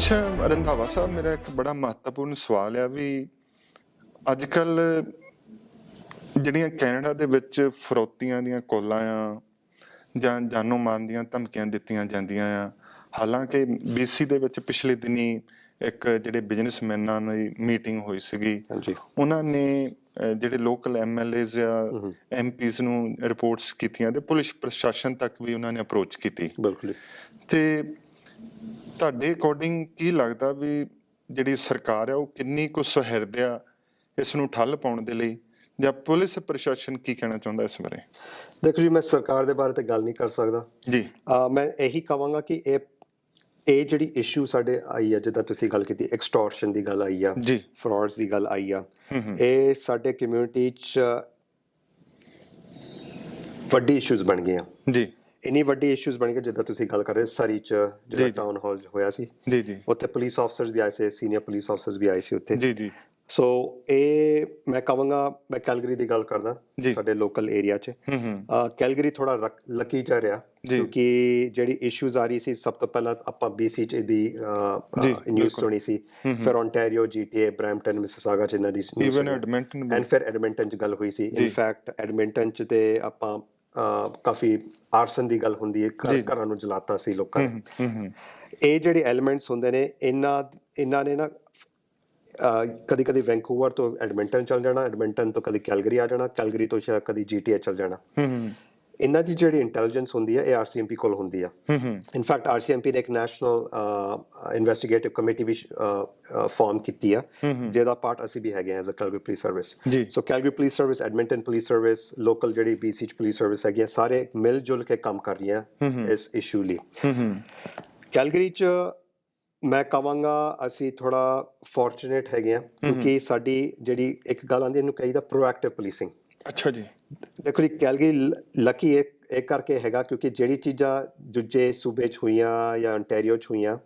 ਅੱਛਾ ਰੰਧਾਵਾ ਸਾਹਿਬ ਮੇਰਾ ਇੱਕ ਬੜਾ ਮਹੱਤਵਪੂਰਨ ਸਵਾਲ ਆ ਵੀ ਅੱਜ ਕੱਲ ਜਿਹੜੀਆਂ ਕੈਨੇਡਾ ਦੇ ਵਿੱਚ ਫਰੋਤੀਆਂ ਦੀਆਂ ਕੋਲਾਂ ਆ ਜਾਂ ਜਾਨੋਂ ਮਾਰਨ ਦੀਆਂ ਧਮਕੀਆਂ ਦਿੱਤੀਆਂ ਜਾਂਦੀਆਂ ਆ ਹਾਲਾਂਕਿ BC ਦੇ ਵਿੱਚ ਪਿਛਲੇ ਦਿਨੀ ਇੱਕ ਜਿਹੜੇ ਬਿਜ਼ਨਸਮੈਨਾਂ ਦੀ ਮੀਟਿੰਗ ਹੋਈ ਸੀਗੀ ਉਹਨਾਂ ਨੇ ਜਿਹੜੇ ਲੋਕਲ ਐਮਐਲਏਜ਼ ਜਾਂ ਐਮਪੀਜ਼ ਨੂੰ ਰਿਪੋਰਟਸ ਕੀਤੀਆਂ ਤੇ ਪੁਲਿਸ ਪ੍ਰਸ਼ਾਸਨ ਤੱਕ ਵੀ ਉਹਨਾਂ ਨੇ ਅਪਰੋਚ ਕੀਤੀ। ਬਿਲਕੁਲ ਤੇ ਤੁਹਾਡੇ ਅਕੋਰਡਿੰਗ ਕੀ ਲੱਗਦਾ ਵੀ ਜਿਹੜੀ ਸਰਕਾਰ ਆ ਉਹ ਕਿੰਨੀ ਕੁ ਸੁਹਿਰਦ ਆ ਇਸ ਨੂੰ ਠੱਲ ਪਾਉਣ ਦੇ ਲਈ? ਜਾਂ ਪੁਲਿਸ ਪ੍ਰਸ਼ਾਸਨ ਕੀ ਕਹਿਣਾ ਚਾਹੁੰਦਾ ਇਸ ਬਾਰੇ? ਦੇਖੋ ਜੀ ਮੈਂ ਸਰਕਾਰ ਦੇ ਬਾਰੇ ਤੇ ਗੱਲ ਨਹੀਂ ਕਰ ਸਕਦਾ। ਜੀ। ਮੈਂ ਇਹੀ ਕਹਾਂਗਾ ਕਿ ਇਹ ਇਹ ਜਿਹੜੀ ਇਸ਼ੂ ਸਾਡੇ ਆਈ ਆ ਜਿੱਦਾਂ ਤੁਸੀਂ ਗੱਲ ਕੀਤੀ ਐਕਸਟੋਰਸ਼ਨ ਦੀ ਗੱਲ ਆਈ ਆ ਜੀ। ਫਰਾਡਸ ਦੀ ਗੱਲ ਆਈ ਆ ਇਹ ਸਾਡੇ ਕਮਿਊਨਿਟੀ 'ਚ ਵੱਡੀ ਇਸ਼ੂਜ਼ ਬਣ ਗਈਆਂ। ਜੀ। ਇੰਨੀ ਵੱਡੀ ਇਸ਼ੂਜ਼ ਬਣ ਗਏ ਜਿੱਦਾਂ ਤੁਸੀਂ ਗੱਲ ਕਰ ਰਹੇ ਸਰੀ 'ਚ ਜਿਹੜਾ। ਟਾਊਨ ਹਾਲ ਹੋਇਆ ਸੀ ਜੀ ਜੀ ਉੱਥੇ ਪੁਲਿਸ ਆਫਸਰਸ ਵੀ ਆਏ ਸੀ ਸੀਨੀਅਰ ਪੁਲਿਸ ਆਫਸਰਸ ਵੀ ਆਏ ਸੀ ਉੱਥੇ ਜੀ ਜੀ ਸੋ ਇਹ ਮੈਂ ਕਹਾਂਗਾ ਮੈਂ ਕੈਲਗਰੀ ਦੀ ਗੱਲ ਕਰਦਾ। ਸਾਡੇ ਲੋਕਲ ਏਰੀਆ 'ਚ ਕੈਲਗਰੀ ਥੋੜਾ ਲੱਕੀ ਜਾ ਰਿਹਾ। ਕਿਉਂਕਿ ਜਿਹੜੀ ਇਸ਼ੂਜ਼ ਆ ਰਹੀ ਸੀ ਸਭ ਤੋਂ ਪਹਿਲਾਂ ਆਪਾਂ BC ਚ ਦੀ ਨਿਊਜ਼। ਸੁਣੀ ਸੀ ਫਿਰ ਓਨਟਾਰੀਓ GTA ਬ੍ਰੈਂਪਟਨ ਮਿਸਿਸਾਗਾ ਚ ਇਹਨਾਂ ਦੀ। ਐਡਮਿੰਟਨ ਐਂਡ ਫਿਰ ਐਡਮਿੰਟਨ ਚ ਗੱਲ ਹੋਈ ਸੀ। ਇਨਫੈਕਟ ਐਡਮਿੰਟਨ ਚ ਤੇ ਆਪਾਂ ਕਾਫੀ ਆਰਸਨ ਦੀ ਗੱਲ ਹੁੰਦੀ ਹੈ ਘਰ- ਨੂੰ ਜਲਾਤਾ ਸੀ ਲੋਕਾਂ ਨੇ। ਇਹ ਜਿਹੜੇ ਐਲੀਮੈਂਟਸ ਹੁੰਦੇ ਨੇ ਇਹਨਾਂ ਇਹਨਾਂ ਨੇ ਨਾ ਕਦੀ ਕਦੀ ਵੈਂਕੂਵਰ ਤੋਂ ਐਡਮਿੰਟਨ ਚਲ ਜਾਣਾ ਐਡਮਿੰਟਨ ਤੋਂ ਕਦੀ ਕੈਲਗਰੀ ਆ ਜਾਣਾ ਕੈਲਗਰੀ ਤੋਂ ਸ਼ਾਇਦ ਕਦੀ GTA ਚਲ ਜਾਣਾ। ਇਹਨਾਂ ਦੀ ਜਿਹੜੀ ਇੰਟੈਲੀਜੈਂਸ ਹੁੰਦੀ ਹੈ ਇਹ ਆਰਸੀਐਮਪੀ ਕੋਲ ਹੁੰਦੀ ਆ। ਇਨਫੈਕਟ ਆਰਸੀਐਮਪੀ ਨੇ ਇੱਕ ਨੈਸ਼ਨਲ ਇਨਵੈਸਟੀਗੇਟਿਵ ਕਮੇਟੀ ਵੀ ਫਾਰਮ ਕੀਤੀ ਆ। ਜਿਹਦਾ ਪਾਰਟ ਅਸੀਂ ਵੀ ਹੈਗੇ as a Calgary police service so Calgary police service Edmonton police service local ਜਿਹੜੀ ਚ ਪੁਲਿਸ ਸਰਵਿਸ ਹੈਗੀ ਆ ਸਾਰੇ ਮਿਲ ਜੁਲ ਕੇ ਕੰਮ ਕਰ ਰਹੀਆਂ ਇਸ ਇਸ਼ੂ ਲਈ। ਕੈਲਗਰੀ ਚ ਮੈਂ ਕਹਾਂਗਾ ਅਸੀਂ ਥੋੜਾ ਫੋਰਚੂਨੇਟ ਹੈਗੇ ਆ ਕਿਉਂਕਿ ਸਾਡੀ ਜਿਹੜੀ ਇੱਕ ਗੱਲ ਆਂਦੀ ਇਹਨੂੰ ਕਹੀਦਾ ਪ੍ਰੋਐਕਟਿਵ ਪੁਲਿਸਿੰਗ ਅੱਛਾ ਜੀ। ਦੇਖੋ ਜੀ ਕੈਲਗਰੀ ਲੱਕੀ ਇਹ ਇਹ ਕਰਕੇ ਹੈਗਾ ਕਿਉਂਕਿ ਜਿਹੜੀ ਚੀਜ਼ਾਂ ਦੂਜੇ ਸੂਬੇ 'ਚ ਹੋਈਆਂ ਜਾਂ ontario 'ਚ ਹੋਈਆਂ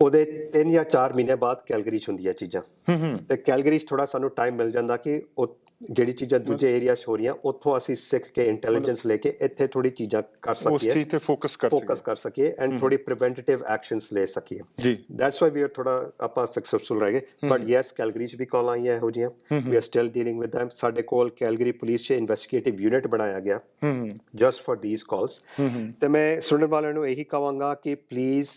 ਉਹਦੇ 3 ਜਾਂ 4 ਮਹੀਨੇ ਬਾਅਦ ਕੈਲਗਰੀ 'ਚ ਹੁੰਦੀਆਂ ਚੀਜ਼ਾਂ। ਹੂੰ ਹੂੰ। ਤੇ ਕੈਲਗਰੀ 'ਚ ਥੋੜਾ ਸਾਨੂੰ ਟਾਈਮ ਮਿਲ ਜਾਂਦਾ ਕਿ ਉਹ ਜਿਹੜੀ ਚੀਜ਼ਾਂ ਦੂਜੇ ਏਰੀਆ 'ਚ ਹੋ ਰਹੀਆਂ ਉੱਥੋਂ ਅਸੀਂ ਸਿੱਖ ਕੇ ਇੰਟੈਲੀਜੈਂਸ ਲੈ ਕੇ ਇੱਥੇ ਥੋੜੀ ਚੀਜ਼ਾਂ ਕਰ ਉਸ ਸਕੀਏ ਚੀਜ਼ ਤੇ ਫੋਕਸ ਕਰ ਫੋਕਸ ਸਕੀਏ ਕਰ ਸਕੀਏ ਐਂਡ ਥੋੜੀ ਪ੍ਰੀਵੈਂਟਿਵ ਐਕਸ਼ਨਸ ਲੈ ਸਕੀਏ। ਜੀ। ਦੈਟਸ ਵਾਈ ਵੀ ਆਰ ਥੋੜਾ ਆਪਾਂ ਸਕਸੈਸਫੁਲ ਰਹੇ ਬਟ ਯੈਸ ਕੈਲਗਰੀ 'ਚ ਵੀ ਕਾਲ ਆਈਆਂ ਇਹੋ ਜਿਹੀਆਂ। We are still dealing with them ਸਾਡੇ ਕੋਲ ਕੈਲਗਰੀ ਪੁਲਿਸ 'ਚ ਇਨਵੈਸਟੀਗੇਟਿਵ ਯੂਨਿਟ ਬਣਾਇਆ ਗਿਆ। ਜਸਟ ਫॉर ਥੀਸ ਕਾਲਸ ਤੇ ਮੈਂ ਸੁਣਨ ਵਾਲਿਆਂ ਨੂੰ ਇਹੀ ਕਹਾਂਗਾ ਕਿ ਪਲੀਜ਼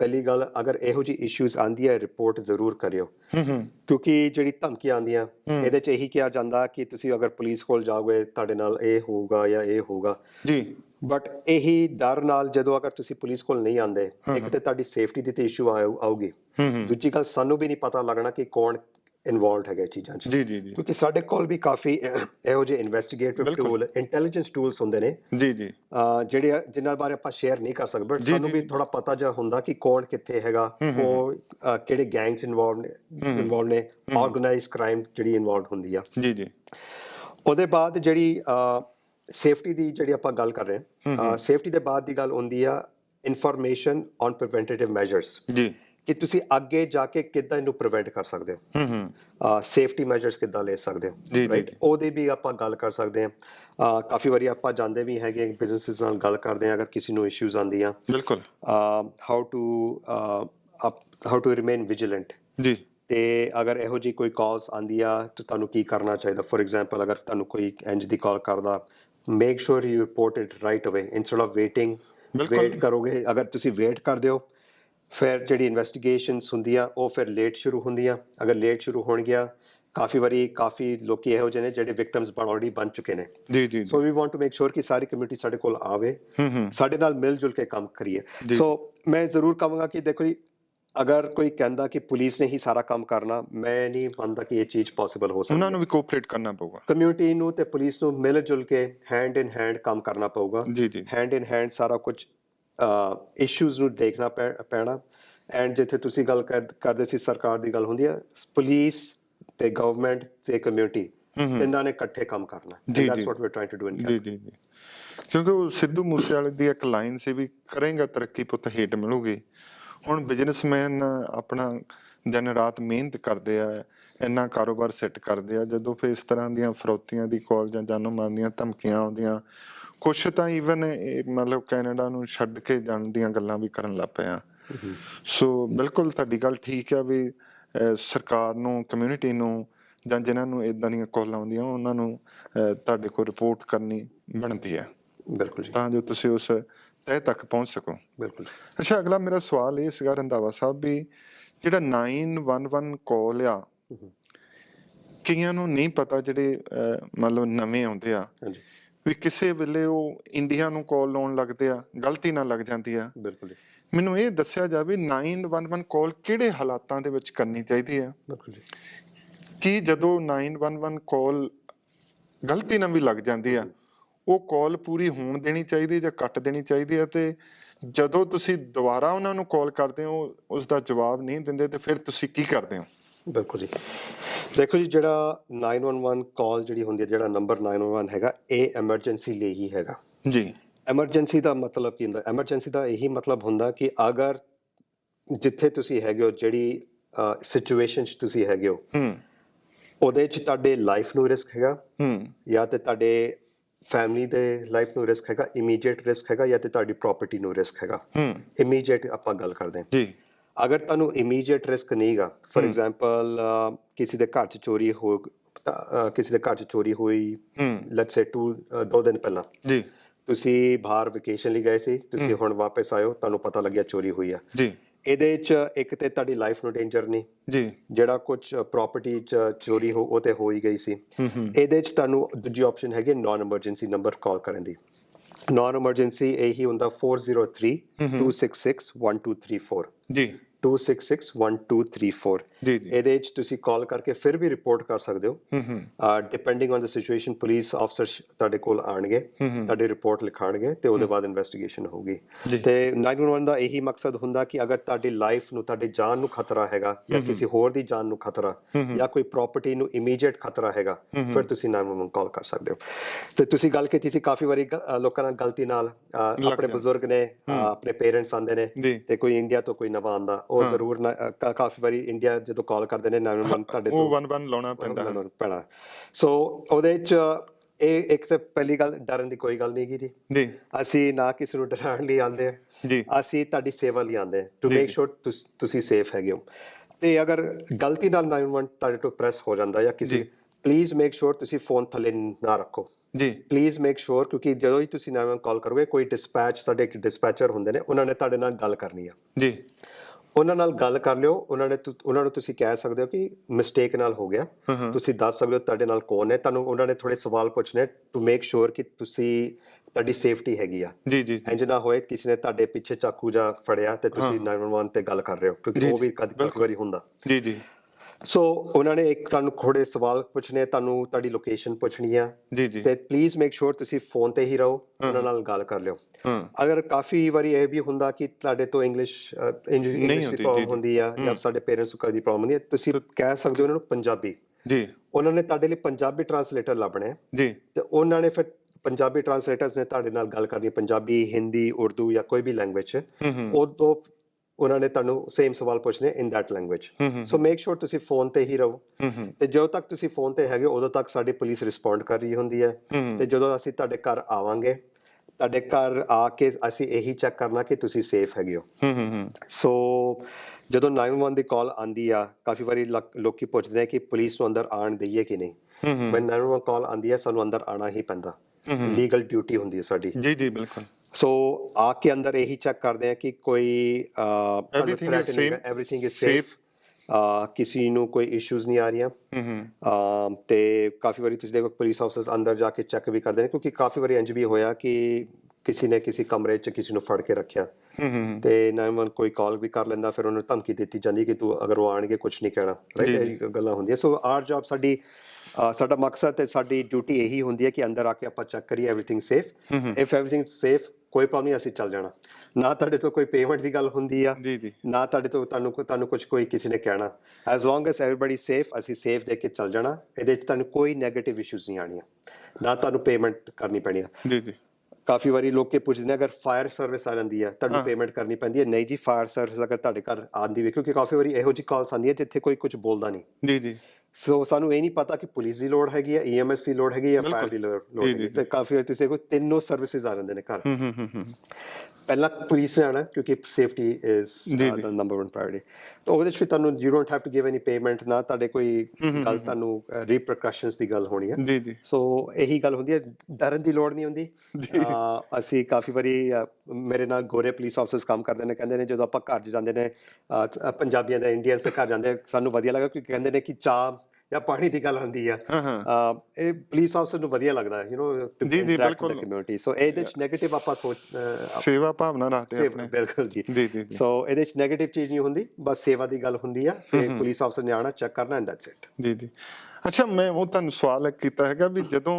ਪਹਿਲੀ ਗੱਲ ਅਗਰ ਇਹੋ ਜਿਹੀ ਇਸ਼ੂਜ਼ ਆਂਦੀ ਹੈ ਰਿਪੋਰਟ ਜ਼ਰੂਰ ਕਰਿਓ। ਕਿਉਂਕਿ ਜਿਹੜੀ ਧਮਕੀਆਂ ਆਂਦੀਆਂ ਇਹਦੇ 'ਚ ਇਹੀ ਕਿਹਾ ਜਾਂਦਾ ਕਿ ਤੁਸੀਂ ਅਗਰ ਪੁਲਿਸ ਕੋਲ ਜਾਓਗੇ ਤੁਹਾਡੇ ਨਾਲ ਇਹ ਹੋਊਗਾ ਜਾਂ ਇਹ ਹੋਊਗਾ। ਜੀ। ਬਟ ਇਹੀ ਡਰ ਨਾਲ ਜਦੋਂ ਅਗਰ ਤੁਸੀਂ ਪੁਲਿਸ ਕੋਲ ਨਹੀਂ ਆਂਦੇ ਇੱਕ ਤੇ ਤੁਹਾਡੀ ਸੇਫਟੀ ਦੀ ਤੇ ਇਸ਼ੂ ਆਊਗੀ ਹੂੰ। ਦੂਜੀ ਗੱਲ ਸਾਨੂੰ ਵੀ ਨਹੀਂ ਪਤਾ ਲੱਗਣਾ ਕਿ ਕੌਣ ਇਨਵੋਲਡ ਹੈਗਾ ਚੀਜ਼ਾਂ 'ਚ। ਜੀ ਜੀ ਜੀ। ਕਿਉਂਕਿ ਸਾਡੇ ਕੋਲ ਵੀ ਕਾਫੀ ਇਹੋ ਜਿਹੇ ਇਨਵੈਸਟੀਗੇਟਿਵ। ਟੂਲ ਇੰਟੈਲੀਜੈਂਸ ਟੂਲਸ ਹੁੰਦੇ ਨੇ। ਜੀ ਜੀ। ਜਿਹੜੇ ਜਿਨ੍ਹਾਂ ਬਾਰੇ ਆਪਾਂ ਸ਼ੇਅਰ ਨਹੀਂ ਕਰ ਸਕਦੇ ਬਟ ਜੀ, ਸਾਨੂੰ ਜੀ। ਵੀ ਥੋੜਾ ਪਤਾ ਜਿਹਾ ਹੁੰਦਾ ਕਿ ਕੌਣ ਕਿੱਥੇ ਹੈਗਾ ਉਹ ਕਿਹੜੇ ਗੈਂਗਸ ਇਨਵੋਲਡ ਨੇ ਇਨਵੋਲਡ ਨੇ ਆਰਗੇਨਾਈਜ਼ਡ ਕ੍ਰਾਈਮ ਜਿਹੜੀ ਇਨਵੋਲਡ ਹੁੰਦੀ ਆ। ਜੀ ਜੀ। ਉਹਦੇ ਬਾਅਦ ਜਿਹੜੀ ਸੇਫਟੀ ਦੀ ਜਿਹੜੀ ਆਪਾਂ ਗੱਲ ਕਰ ਰਹੇ ਹਾਂ ਸੇਫਟੀ ਦੇ ਬਾਅਦ ਦੀ ਗੱਲ ਹੁੰਦੀ ਆ ਇਨਫੋਰਮੇਸ਼ਨ ਔਨ ਪ੍ਰੀਵੈਂਟਿਵ ਮੈਜਰਸ ਜੀ। ਕਿ ਤੁਸੀਂ ਅੱਗੇ ਜਾ ਕੇ ਕਿੱਦਾਂ ਇਹਨੂੰ ਪ੍ਰੀਵੈਂਟ ਕਰ ਸਕਦੇ ਹੋ? ਹੂੰ ਹੂੰ। ਸੇਫਟੀ ਮੈਜਰਸ ਕਿੱਦਾਂ ਲੈ ਸਕਦੇ ਹੋ? ਰਾਈਟ। ਉਹਦੇ ਵੀ ਆਪਾਂ ਗੱਲ ਕਰ ਸਕਦੇ ਹਾਂ। ਕਾਫੀ ਵਾਰੀ ਆਪਾਂ ਜਾਂਦੇ ਵੀ ਹੈਗੇ ਬਿਜ਼ਨੈਸਸ ਨਾਲ ਗੱਲ ਕਰਦੇ ਹਾਂ ਅਗਰ ਕਿਸੇ ਨੂੰ ਇਸ਼ੂਜ਼ ਆਉਂਦੀਆਂ। ਬਿਲਕੁਲ। How to how to remain vigilant ਜੀ। ਤੇ ਅਗਰ ਇਹੋ ਜੀ ਕੋਈ ਕਾਲਸ ਆਂਦੀ ਆ ਤਾਂ ਤੁਹਾਨੂੰ ਕੀ ਕਰਨਾ ਚਾਹੀਦਾ? ਫੋਰ ਐਗਜ਼ਾਮਪਲ ਅਗਰ ਤੁਹਾਨੂੰ ਕੋਈ ਇੰਜ ਦੀ ਕਾਲ ਕਰਦਾ make sure you report it right away instead of waiting. Wait ਕਰੋਗੇ। ਅਗਰ ਤੁਸੀਂ ਵੇਟ ਕਰਦੇ ਹੋ ਫਿਰ ਜਿਹੜੀ ਇਨਵੈਸਟੀਗੇਸ਼ਨਸ ਹੁੰਦੀਆਂ ਉਹ ਫਿਰ ਲੇਟ ਸ਼ੁਰੂ ਹੁੰਦੀਆਂ। ਅਗਰ ਲੇਟ ਸ਼ੁਰੂ ਹੋਣ ਗਿਆ ਕਾਫੀ ਵਾਰੀ ਕਾਫੀ ਲੋਕੀ ਇਹੋ ਜਿਹੇ ਨੇ ਜਿਹੜੇ ਵਿਕਟਮਸ ਬਣ ਆਲਰੇਡੀ ਬਣ ਚੁੱਕੇ ਨੇ। ਜੀ ਜੀ so we want to make sure ਕਿ ਸਾਰੀ ਕਮਿਊਨਿਟੀ ਸਾਡੇ ਕੋਲ ਆਵੇ। ਸਾਡੇ ਨਾਲ ਮਿਲ ਜੁਲ ਕੇ ਕੰਮ ਕਰੀਏ। ਸੋ ਮੈਂ ਜ਼ਰੂਰ ਕਹਾਂਗਾ ਕਿ ਦੇਖੋ ਜੀ ਅਗਰ ਕੋਈ ਕਹਿੰਦਾ ਕਿ ਪੁਲਿਸ ਨੇ ਹੀ ਸਾਰਾ ਕੰਮ ਕਰਨਾ ਮੈਂ ਨਹੀਂ ਮੰਨਦਾ ਕਿ ਇਹ ਚੀਜ਼ ਪੋਸੀਬਲ ਹੋ ਸਕਦੀ ਉਹਨਾਂ ਨੂੰ ਵੀ ਕੋਆਪਰੇਟ ਕਰਨਾ ਪਊਗਾ। ਕਮਿਊਨਿਟੀ ਨੂੰ ਤੇ ਪੁਲਿਸ ਨੂੰ ਮਿਲ ਜੁਲ ਕੇ ਹੈਂਡ ਇਨ ਹੈਂਡ ਕੰਮ ਕਰਨਾ ਪਊਗਾ। ਜੀ ਜੀ। ਹੈਂਡ ਇਨ ਹੈਂਡ ਸਾਰਾ ਕੁਝ ਇਸ਼ੂਜ਼ ਨੂੰ ਦੇਖਣਾ ਪੈਣਾ। ਐਂਡ ਜਿੱਥੇ ਤੁਸੀਂ ਗੱਲ ਕਰ- ਕਰਦੇ ਸੀ ਸਰਕਾਰ ਦੀ ਗੱਲ ਹੁੰਦੀ ਹੈ ਪੁਲਿਸ ਤੇ ਗਵਰਨਮੈਂਟ ਤੇ ਕਮਿਊਨਿਟੀ ਤਿੰਨਾਂ ਨੇ ਇਕੱਠੇ ਕੰਮ ਕਰਨਾ। That's. What we are trying to do in ਜੀ ਜੀ ਜੀ। ਕਿਉਂਕਿ ਉਹ ਸਿੱਧੂ ਮੂਸੇਵਾਲੇ ਦੀ ਇੱਕ ਲਾਈਨ ਸੀ ਵੀ ਕਰੇਗਾ ਤਰੱਕੀ ਪੁੱਤ ਹੇਟ ਮਿਲੂਗੀ। ਹੁਣ ਬਿਜ਼ਨਸਮੈਨ ਆਪਣਾ ਦਿਨ ਰਾਤ ਮਿਹਨਤ ਕਰਦੇ ਆ ਇੰਨਾ ਕਾਰੋਬਾਰ ਸੈੱਟ ਕਰਦੇ ਆ ਜਦੋਂ ਫਿਰ ਇਸ ਤਰ੍ਹਾਂ ਦੀਆਂ ਫਰੌਤੀਆਂ ਦੀ ਕਾਲ ਜਾਂ ਜਾਨੋਂ ਮਾਰਨ ਦੀਆਂ ਧਮਕੀਆਂ ਆਉਂਦੀਆਂ ਕੁਛ ਤਾਂ ਈਵਨ ਮਤਲਬ ਕੈਨੇਡਾ ਨੂੰ ਛੱਡ ਕੇ ਜਾਣ ਦੀਆਂ ਗੱਲਾਂ ਵੀ ਕਰਨ ਲੱਗ ਪਏ ਆ। ਸੋ ਬਿਲਕੁਲ ਤੁਹਾਡੀ ਗੱਲ ਠੀਕ ਆ ਵੀ ਸਰਕਾਰ ਨੂੰ ਕਮਿਊਨਿਟੀ ਨੂੰ ਜਾਂ ਜਿਨ੍ਹਾਂ ਨੂੰ ਇਦਾਂ ਦੀਆਂ ਕਾਲਾਂ ਆਉਂਦੀਆਂ ਉਹਨਾਂ ਨੂੰ ਤੁਹਾਡੇ ਕੋਲ ਰਿਪੋਰਟ ਕਰਨੀ ਬਣਦੀ ਹੈ ਬਿਲਕੁਲ ਜੀ। ਤਾਂ ਜੋ ਤੁਸੀਂ ਉਸ ਤਹਿ ਤੱਕ ਪਹੁੰਚ ਸਕੋ। ਬਿਲਕੁਲ। ਅੱਛਾ ਅਗਲਾ ਮੇਰਾ ਸਵਾਲ ਇਹ ਸੀਗਾ ਰੰਧਾਵਾ ਸਾਹਿਬ ਵੀ ਜਿਹੜਾ 911 ਕਾਲ ਆ ਕਈਆਂ ਨੂੰ ਨਹੀਂ ਪਤਾ ਜਿਹੜੇ ਲਓ ਨਵੇਂ ਆਉਂਦੇ ਆ। ਹਾਂਜੀ। ਵੀ ਕਿਸੇ ਵੇਲੇ ਉਹ ਇੰਡੀਆ ਨੂੰ ਕਾਲ ਲਾਉਣ ਲੱਗਦੇ ਆ ਗਲਤੀ ਨਾਲ ਲੱਗ ਜਾਂਦੀ ਆ। ਬਿਲਕੁਲ ਮੈਨੂੰ ਇਹ ਦੱਸਿਆ ਜਾਵੇ 911 ਕਾਲ ਕਿਹੜੇ ਹਾਲਾਤਾਂ ਦੇ ਵਿੱਚ ਕਰਨੀ ਚਾਹੀਦੀ ਆ? ਬਿਲਕੁਲ ਜੀ। ਕਿ ਜਦੋਂ 911 ਕਾਲ ਗਲਤੀ ਨਾਲ ਵੀ ਲੱਗ ਜਾਂਦੀ ਆ ਉਹ ਕਾਲ ਪੂਰੀ ਹੋਣ ਦੇਣੀ ਚਾਹੀਦੀ ਜਾਂ ਕੱਟ ਦੇਣੀ ਚਾਹੀਦੀ ਹੈ ਤੇ ਜਦੋਂ ਤੁਸੀਂ ਦੁਬਾਰਾ ਉਹਨਾਂ ਨੂੰ ਕਾਲ ਕਰਦੇ ਹੋ ਉਸ ਦਾ ਜਵਾਬ ਨਹੀਂ ਦਿੰਦੇ ਤੇ ਫਿਰ ਤੁਸੀਂ ਕੀ ਕਰਦੇ ਹੋ? ਬਿਲਕੁਲ ਜੀ। ਦੇਖੋ ਜੀ ਜਿਹੜਾ 911 ਕਾਲ ਜਿਹੜੀ ਹੁੰਦੀ ਹੈ ਜਿਹੜਾ ਨੰਬਰ 911 ਹੈਗਾ ਇਹ ਐਮਰਜੈਂਸੀ ਲਈ ਹੀ ਹੈਗਾ। ਜੀ। ਐਮਰਜੈਂਸੀ ਦਾ ਮਤਲਬ ਕੀ ਹੁੰਦਾ? ਐਮਰਜੈਂਸੀ ਦਾ ਇਹੀ ਮਤਲਬ ਹੁੰਦਾ ਕਿ ਅਗਰ ਜਿੱਥੇ ਤੁਸੀਂ ਹੈਗੇ ਹੋ ਜਿਹੜੀ ਸਿਚੁਏਸ਼ਨ 'ਚ ਤੁਸੀਂ ਹੈਗੇ ਹੋ ਹੂੰ। ਉਹਦੇ 'ਚ ਤੁਹਾਡੇ ਲਾਈਫ ਨੂੰ ਰਿਸਕ ਹੈਗਾ। ਹੂੰ। ਜਾਂ ਤੇ ਤੁਹਾਡੇ ਫੈਮਿਲੀ ਦੇ ਲਾਈਫ ਨੂੰ ਰਿਸਕ ਹੈਗਾ ਇਮੀਡੀਏਟ ਰਿਸਕ ਹੈਗਾ ਜਾਂ ਤੇ ਤੁਹਾਡੀ ਪ੍ਰਾਪਰਟੀ ਨੂੰ ਰਿਸਕ ਹੈਗਾ। ਹੂੰ। ਇਮੀਡੀਏਟ ਆਪਾਂ ਗੱਲ ਕਰਦੇ ਹਾਂ। ਜੀ। ਅਗਰ ਤੁਹਾਨੂੰ ਇਮੀਡੀਏਟ ਰਿਸਕ ਨਹੀਂਗਾ ਫੋਰ ਐਗਜ਼ਾਮਪਲ ਕਿਸੇ ਦੇ ਘਰ 'ਚ ਚੋਰੀ ਹੋ ਕਿਸੇ ਦੇ ਘਰ 'ਚ ਚੋਰੀ ਹੋਈ ਹੂੰ। ਲੈਟਸ ਸੇ 2 ਦੋ ਦਿਨ ਪਹਿਲਾਂ। ਜੀ। ਤੁਸੀਂ ਬਾਹਰ ਵਕੇਸ਼ਨ ਲਈ ਗਏ ਸੀ ਤੁਸੀਂ ਹੁਣ ਵਾਪਸ ਆਇਓ ਤੁਹਾਨੂੰ ਪਤਾ ਲੱਗਿਆ ਚੋਰੀ ਹੋਈ ਆ। ਜੀ। ਇਹਦੇ 'ਚ ਇੱਕ ਤੇ ਤੁਹਾਡੀ ਲਾਈਫ ਨੂੰ ਡੇਂਜਰ ਨਹੀਂ। ਜੀ। ਜਿਹੜਾ ਕੁਝ ਪ੍ਰਾਪਰਟੀ 'ਚ ਚੋਰੀ ਹੋ ਉਹ ਤੇ ਹੋ ਹੀ ਗਈ ਸੀ। ਇਹਦੇ 'ਚ ਤੁਹਾਨੂੰ ਦੂਜੀ ਆਪਸ਼ਨ ਹੈਗੀ ਨਾਨ ਐਮਰਜੈਂਸੀ ਨੰਬਰ ਕਾਲ ਕਰਨ ਦੀ। ਨਾਨ ਐਮਰਜੈਂਸੀ ਇਹੀ ਹੁੰਦਾ 403 জি 1234 ਜੀ 2661234 ਜੀ ਜੀ। ਇਹਦੇ 'ਚ ਤੁਸੀਂ ਕਾਲ ਕਰਕੇ ਫਿਰ ਵੀ ਰਿਪੋਰਟ ਕਰ ਸਕਦੇ ਹੋ। ਹੂੰ ਹੂੰ। Depending on the situation police officer ਤੁਹਾਡੇ ਕੋਲ ਆਣਗੇ ਤੁਹਾਡੀ ਰਿਪੋਰਟ ਲਿਖਾਣਗੇ ਤੇ ਉਹਦੇ ਬਾਅਦ ਇਨਵੈਸਟੀਗੇਸ਼ਨ ਹੋਊਗੀ। ਤੇ 911 ਦਾ ਇਹੀ ਮਕਸਦ ਹੁੰਦਾ ਕਿ ਅਗਰ ਤੁਹਾਡੀ ਲਾਈਫ ਨੂੰ ਤੁਹਾਡੀ ਜਾਨ ਨੂੰ ਖਤਰਾ ਹੈਗਾ ਜਾਂ ਕਿਸੇ ਹੋਰ ਦੀ ਜਾਨ ਨੂੰ ਖਤਰਾ ਜਾਂ ਕੋਈ ਪ੍ਰਾਪਰਟੀ ਨੂੰ ਇਮੀਡੀਏਟ ਖਤਰਾ ਹੈਗਾ ਫਿਰ ਤੁਸੀਂ 911 ਕਾਲ ਕਰ ਸਕਦੇ ਹੋ। ਤੇ ਤੁਸੀਂ ਗੱਲ ਕੀਤੀ ਸੀ ਕਾਫੀ ਵਾਰੀ ਲੋਕਾਂ ਨਾਲ ਗਲਤੀ ਨਾਲ। ਆਪਣੇ ਬਜ਼ੁਰਗ ਨੇ ਆਪਣੇ ਪੇਰੈਂਟਸ ਆਂਦੇ ਨੇ। ਤੇ ਕੋਈ ਇੰਡੀਆ ਤੋਂ ਕੋਈ ਨਵਾਂ ਆਂਦਾ ਉਹ ਜ਼ਰੂਰ ਕਾਫੀ ਵਾਰੀ ਇੰਡੀਆ ਜਦੋਂ ਕਾਲ ਕਰਦੇ ਨੇ 911 ਤੁਹਾਡੇ ਤੋਂ ਉਹ ਵਨ ਵਨ ਲਾਉਣਾ ਪੈਂਦਾ। ਹੈ। ਪੈਣਾ। ਸੋ ਉਹਦੇ ਚ ਇਹ ਇੱਕ ਤਾਂ ਪਹਿਲੀ ਗੱਲ ਡਰਨ ਦੀ ਕੋਈ ਗੱਲ ਨਹੀਂ ਗੀ ਜੀ। ਜੀ। ਅਸੀਂ ਨਾ ਕਿਸੇ ਨੂੰ ਡਰਾਉਣ ਲਈ ਆਂਦੇ ਆ। ਜੀ। ਅਸੀਂ ਤੁਹਾਡੀ ਸੇਵਾ ਲਈ ਆਂਦੇ ਟੂ ਮੇਕ ਸ਼ੋਰ ਤੁਸੀਂ ਸੇਫ ਹੈਗੇ ਹੋ। ਤੇ ਅਗਰ ਗਲਤੀ ਨਾਲ 911 ਤੁਹਾਡੇ ਤੋਂ ਪ੍ਰੈਸ ਹੋ ਜਾਂਦਾ ਜਾਂ ਕਿਸੇ ਪਲੀਜ਼ ਮੇਕ ਸ਼ੋਰ ਤੁਸੀਂ ਫੋਨ ਥੱਲੇ ਨਾ ਰੱਖੋ। ਜੀ। ਪਲੀਜ਼ ਮੇਕ ਸ਼ੋਰ ਕਿਉਂਕਿ ਜਦੋਂ ਹੀ ਤੁਸੀਂ 911 ਕਾਲ ਕਰੋਗੇ ਕੋਈ ਡਿਸਪੈਚ ਸਾਡੇ ਇੱਕ ਡਿਸਪੈਚਰ ਹੁੰਦੇ ਨੇ ਉਹਨਾਂ ਨੇ ਤੁਹਾਡੇ ਨਾਲ ਗੱਲ ਕਰਨੀ ਆ। ਜੀ। ਉਹਨਾਂ ਨਾਲ ਗੱਲ ਕਰ ਲਿਓ। ਉਹਨਾਂ ਨੇ ਉਹਨਾਂ ਨੂੰ ਤੁਸੀਂ ਕਹਿ ਸਕਦੇ ਹੋ ਕਿ ਮਿਸਟੇਕ ਨਾਲ ਹੋ ਗਿਆ। ਤੁਸੀਂ ਦੱਸ ਸਕਦੇ ਹੋ ਤੁਹਾਡੇ ਨਾਲ ਕੌਣ ਹੈ। ਤੁਹਾਨੂੰ ਉਹਨਾਂ ਨੇ ਥੋੜੇ ਸਵਾਲ ਪੁੱਛਣੇ ਟੂ ਮੇਕ ਸ਼ੋਰ ਕਿ ਤੁਸੀਂ ਤੁਹਾਡੀ ਸੇਫਟੀ ਹੈਗੀ ਆ। ਜੀ ਜੀ। ਇੰਜ ਨਾ ਹੋਏ ਕਿਸੇ ਨੇ ਤੁਹਾਡੇ ਪਿੱਛੇ ਚਾਕੂ ਜਾਂ ਫੜਿਆ ਤੇ ਤੁਸੀਂ 911 ਤੇ ਗੱਲ ਕਰ ਰਹੇ ਹੋ ਕਿਉਂਕਿ ਉਹ ਵੀ ਕਦੀ ਵਾਰੀ ਹੁੰਦਾ। ਜੀ ਜੀ। ਸੋ ਉਹਨਾਂ ਨੇ ਇੱਕ ਤੁਹਾਨੂੰ ਥੋੜੇ ਸਵਾਲ ਪੁੱਛਣੇ ਤੁਹਾਨੂੰ ਤੁਹਾਡੀ ਲੋਕੇਸ਼ਨ ਪੁੱਛਣੀ ਆ। ਜੀ ਜੀ। ਤੇ ਪਲੀਜ਼ ਮੇਕ ਸ਼ੋਰ ਤੁਸੀਂ ਫੋਨ ਤੇ ਹੀ ਰਹੋ ਉਹਨਾਂ ਨਾਲ ਗੱਲ ਕਰ ਲਿਓ। ਅਗਰ ਕਾਫੀ ਵਾਰੀ ਇਹ ਵੀ ਹੁੰਦਾ ਕਿ ਤੁਹਾਡੇ ਤੋਂ ਇੰਗਲਿਸ਼ ਇੰਗਲਿਸ਼ ਦੀ ਪ੍ਰੋਬਲਮ। ਹੁੰਦੀ ਆ ਜਾਂ ਸਾਡੇ ਪੇਰੈਂਟਸ ਨੂੰ ਕਦੀ ਪ੍ਰੋਬਲਮ ਹੁੰਦੀ ਹੈ ਤੁਸੀਂ ਕਹਿ ਸਕਦੇ ਹੋ ਉਹਨਾਂ ਨੂੰ ਪੰਜਾਬੀ। ਜੀ। ਉਹਨਾਂ ਨੇ ਤੁਹਾਡੇ ਲਈ ਪੰਜਾਬੀ ਟਰਾਂਸਲੇਟਰ ਲੱਭਣੇ ਆ। ਜੀ। ਤੇ ਉਹਨਾਂ ਨੇ ਫਿਰ ਪੰਜਾਬੀ ਟਰਾਂਸਲੇਟਰਸ ਨੇ ਤੁਹਾਡੇ ਨਾਲ ਗੱਲ ਕਰਨੀ ਪੰਜਾਬੀ ਹਿੰਦੀ ਉਰਦੂ ਜਾਂ ਕੋਈ ਵੀ ਲੈਂਗੁਏਜ ਉਹ ਤੋਂ ਉਹਨਾਂ ਨੇ ਤੁਹਾਨੂੰ ਸੇਮ ਸਵਾਲ ਪੁੱਛਨੇ in that language so make sure ਤੁਸੀਂ ਫੋਨ ਤੇ ਹੀ ਰਹੋ। ਤੇ ਜਦੋਂ ਤੱਕ ਤੁਸੀਂ ਫੋਨ ਤੇ ਹੈਗੇ ਉਦੋਂ ਤੱਕ ਸਾਡੀ ਪੁਲਿਸ ਰਿਸਪੌਂਡ ਕਰ ਰਹੀ ਹੁੰਦੀ ਹੈ। ਤੇ ਜਦੋਂ ਅਸੀਂ ਤੁਹਾਡੇ ਘਰ ਆਵਾਂਗੇ ਤੁਹਾਡੇ ਘਰ ਆ ਕੇ ਅਸੀਂ ਇਹੀ ਚੈੱਕ ਕਰਨਾ ਕਿ ਤੁਸੀਂ ਸੇਫ ਹੈਗੇ ਹੋ। ਸੋ ਜਦੋਂ 911 ਦੀ ਕਾਲ ਆਂਦੀ ਆ ਕਾਫੀ ਵਾਰੀ ਲੋਕ- ਪੁੱਛਦੇ ਨੇ ਕਿ ਪੁਲਿਸ ਨੂੰ ਅੰਦਰ ਆਣ ਦਈਏ ਕਿ ਨਹੀਂ। when 911 ਕਾਲ ਆਂਦੀ ਹੈ ਸਾਨੂੰ ਅੰਦਰ ਆਣਾ ਹੀ ਪੈਂਦਾ। ਲੀਗਲ ਡਿਊਟੀ ਹੁੰਦੀ ਹੈ ਸਾਡੀ। ਜੀ ਜੀ ਬਿਲਕੁਲ। ਸੋ ਆ ਕੇ ਅੰਦਰ ਇਹੀ ਚੈੱਕ ਕਰਦੇ ਆ ਕਿ ਕੋਈ Everything is safe. Everything is safe ਕਿਸੇ ਨੂੰ ਕੋਈ ਇਸ਼ੂਜ਼ ਨਹੀਂ ਆ ਰਹੀਆਂ। ਹੂੰ ਹੂੰ ਅਮ ਤੇ ਕਾਫੀ ਵਾਰੀ ਤੁਸੀਂ ਦੇਖੋ ਪੁਲਿਸ ਆਫਸਰਸ ਅੰਦਰ ਜਾ ਕੇ ਚੈੱਕ ਵੀ ਕਰਦੇ ਨੇ ਕਿਉਂਕਿ ਕਾਫੀ ਵਾਰੀ ਇੰਜ ਵੀ ਹੋਇਆ ਕਿ ਕਿਸੇ ਨੇ ਕਿਸੇ ਕਮਰੇ 'ਚ ਕਿਸੇ ਨੂੰ ਫੜ ਕੇ ਰੱਖਿਆ। ਤੇ 911 ਕੋਈ ਕਾਲ ਵੀ ਕਰ ਲੈਂਦਾ ਫਿਰ ਉਹਨੂੰ ਧਮਕੀ ਦਿੱਤੀ ਜਾਂਦੀ ਕਿ ਤੂੰ ਅਗਰ ਉਹ ਆਣਗੇ ਕੁਝ ਨਹੀਂ ਕਹਿਣਾ। ਰਾਈਟ ਇਹ ਗੱਲਾਂ ਹੁੰਦੀਆਂ। ਸੋ ਆਰ ਜੌਬ ਸਾਡੀ ਸਾਡਾ ਮਕਸਦ ਤੇ ਸਾਡੀ ਡਿਊਟੀ ਇਹੀ ਹੁੰਦੀ ਹੈ ਕਿ ਅੰਦਰ ਆ ਕੇ ਆਪਾਂ ਚੈੱਕ ਕਰੀਏ everything safe if everything safe ਕੋਈ ਪ੍ਰੋਬਲਮ ਨਹੀਂ ਅਸੀਂ ਚੱਲ ਜਾਣਾ। ਨਾ ਤੁਹਾਡੇ ਤੋਂ ਕੋਈ ਪੇਮੈਂਟ ਦੀ ਗੱਲ ਹੁੰਦੀ ਆ ਜੀ ਜੀ। ਨਾ ਤੁਹਾਡੇ ਤੋਂ ਤੁਹਾਨੂੰ ਕੋਈ- ਤੁਹਾਨੂੰ ਕੁਝ ਕੋਈ ਕਿਸੇ ਨੇ ਕਹਿਣਾ। As long as everybody safe ਅਸੀਂ ਸੇਫ ਦੇ ਕੇ ਚੱਲ ਜਾਣਾ। ਇਹਦੇ ਵਿੱਚ ਤੁਹਾਨੂੰ ਕੋਈ 네ਗੇਟਿਵ ਇਸ਼ੂਜ਼ ਨਹੀਂ ਆਣੀਆਂ ਨਾ ਤੁਹਾਨੂੰ ਪੇਮੈਂਟ ਕਰਨੀ ਪੈਣੀ ਆ। ਜੀ ਜੀ। ਕਾਫੀ ਵਾਰੀ ਲੋਕ ਇਹ ਪੁੱਛਦੇ ਨੇ ਅਗਰ ਫਾਇਰ ਸਰਵਿਸ ਆ ਜਾਂਦੀ ਹੈ ਤੁਹਾਨੂੰ ਪੇਮੈਂਟ ਕਰਨੀ ਪੈਂਦੀ ਹੈ ਨਹੀਂ ਜੀ ਫਾਇਰ ਸਰਵਿਸ ਅਗਰ ਤੁਹਾਡੇ ਘਰ ਆਂਦੀ ਵੀ ਕਿਉਂਕਿ ਕਾਫੀ ਵਾਰੀ ਇਹੋ ਜਿਹੀ ਕਾਲਸ ਆਉਂਦੀਆਂ ਜਿੱਥੇ ਕੋਈ ਕੁਝ ਬੋਲਦਾ ਨਹੀਂ। ਜੀ ਜੀ। ਸੋ ਸਾਨੂੰ ਇਹ ਨਹੀਂ ਪਤਾ ਕਿ ਪੁਲਿਸ ਦੀ ਲੋੜ ਹੈਗੀ ਹੈ ਈਐਮਐਸ ਦੀ ਲੋੜ ਹੈਗੀ ਹੈ ਜਾਂ ਫਾਇਰ ਦੀ ਲੋੜ ਹੈਗੀ ਤੇ ਕਾਫੀ ਵਾਰ ਤੁਸੀਂ ਦੇਖੋ ਤਿੰਨੋਂ ਸਰਵਿਸਿਜ਼ ਆ ਜਾਂਦੇ ਨੇ ਘਰ। ਪਹਿਲਾਂ ਪੁਲਿਸ ਆਣਾ ਕਿਉਂਕਿ safety is the number 1 priority ਤਾਂ ਉਹਦੇ ਵਿੱਚ ਵੀ ਤੁਹਾਨੂੰ you don't have to give any payment ਨਾ ਤੁਹਾਡੇ ਕੋਈ ਗੱਲ ਤੁਹਾਨੂੰ ਰੀਪਰਕਸ਼ਨਸ ਦੀ ਗੱਲ ਹੋਣੀ ਹੈ ਜੀ ਜੀ। ਸੋ ਇਹੀ ਗੱਲ ਹੁੰਦੀ ਹੈ ਡਰਨ ਦੀ ਲੋੜ ਨਹੀਂ ਹੁੰਦੀ। ਅਸੀਂ ਕਾਫੀ ਵਾਰੀ ਮੇਰੇ ਨਾਲ ਗੋਰੇ ਪੁਲਿਸ ਆਫਸਰਸ ਕੰਮ ਕਰਦੇ ਨੇ ਕਹਿੰਦੇ ਨੇ ਜਦੋਂ ਆਪਾਂ ਘਰ ਜਾਂਦੇ ਨੇ ਪੰਜਾਬੀਆਂ ਦੇ ਇੰਡੀਅਨਸ ਦੇ ਘਰ ਜਾਂਦੇ ਸਾਨੂੰ ਵਧੀਆ ਲੱਗਾ ਕਿਉਂਕਿ ਕਹਿੰਦੇ ਨੇ ਕਿ ਚਾਹ ਜਾਂ ਪਾਣੀ ਦੀ ਗੱਲ ਹੁੰਦੀ ਆ। ਇਹ ਪੁਲਿਸ ਆਫਸਰ ਨੂੰ ਵਧੀਆ ਲੱਗਦਾ ਯੂ نو ਜੀ ਜੀ ਬਿਲਕੁਲ। ਕਮਿਊਨਿਟੀ ਸੋ ਇਹਦੇ ਚ 네ਗੇਟਿਵ ਆਪਾਂ ਸੋਚ ਸੇਵਾ ਭਾਵਨਾ ਰੱਖਦੇ ਆਪਣੇ। ਬਿਲਕੁਲ ਜੀ। ਜੀ ਜੀ ਸੋ ਇਹਦੇ ਚ 네ਗੇਟਿਵ ਚੀਜ਼ ਨਹੀਂ ਹੁੰਦੀ ਬਸ ਸੇਵਾ ਦੀ ਗੱਲ ਹੁੰਦੀ ਆ ਤੇ ਪੁਲਿਸ ਆਫਸਰ ਨੇ ਆਣਾ ਚੈੱਕ ਕਰਨਾ ਐਂਡ ਦੈਟਸ ਇਟ ਜੀ ਜੀ। ਅੱਛਾ ਮੈਂ ਉਹ ਤੁਹਾਨੂੰ ਸਵਾਲ ਕੀਤਾ ਹੈਗਾ ਵੀ ਜਦੋਂ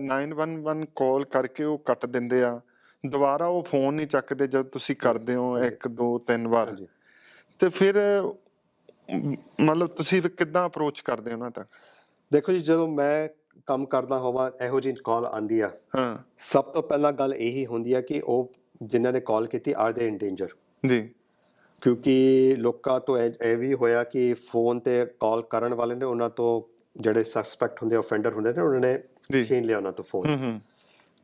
911 ਕਾਲ ਕਰਕੇ ਉਹ ਕੱਟ ਦਿੰਦੇ ਆ ਦੁਬਾਰਾ ਉਹ ਫੋਨ ਨਹੀਂ ਚੱਕਦੇ ਜਦ ਤੁਸੀਂ ਕਰਦੇ ਹੋ 1 2 3 ਵਾਰ। ਤੇ ਫਿਰ ਮਤਲਬ ਤੁਸੀਂ ਫਿਰ ਕਿੱਦਾਂ ਅਪਰੋਚ ਕਰਦੇ ਹੋ ਉਹਨਾਂ ਤੱਕ? ਦੇਖੋ ਜੀ ਜਦੋਂ ਮੈਂ ਕੰਮ ਕਰਦਾ ਹੋਵਾਂ ਇਹੋ ਜਿਹੀ ਕਾਲ ਆਂਦੀ ਆ। ਹਾਂ। ਸਭ ਤੋਂ ਪਹਿਲਾਂ ਗੱਲ ਇਹੀ ਹੁੰਦੀ ਆ ਕਿ ਉਹ ਜਿਨ੍ਹਾਂ ਨੇ ਕਾਲ ਕੀਤੀ ਆਰ ਦੇ ਇਨ ਡੇਂਜਰ ਜੀ। ਕਿਉਂਕਿ ਲੋਕਾਂ ਤੋਂ ਇਹ ਇਹ ਵੀ ਹੋਇਆ ਕਿ ਫੋਨ ਤੇ ਕਾਲ ਕਰਨ ਵਾਲੇ ਨੇ ਉਹਨਾਂ ਤੋਂ ਜਿਹੜੇ ਸਸਪੈਕਟ ਹੁੰਦੇ ਆਫੈਂਡਰ ਹੁੰਦੇ ਨੇ ਉਹਨਾਂ। ਨੇ ਛੀਨ ਲਿਆ ਉਹਨਾਂ ਤੋਂ ਫੋਨ ਹੂੰ ਹੂੰ।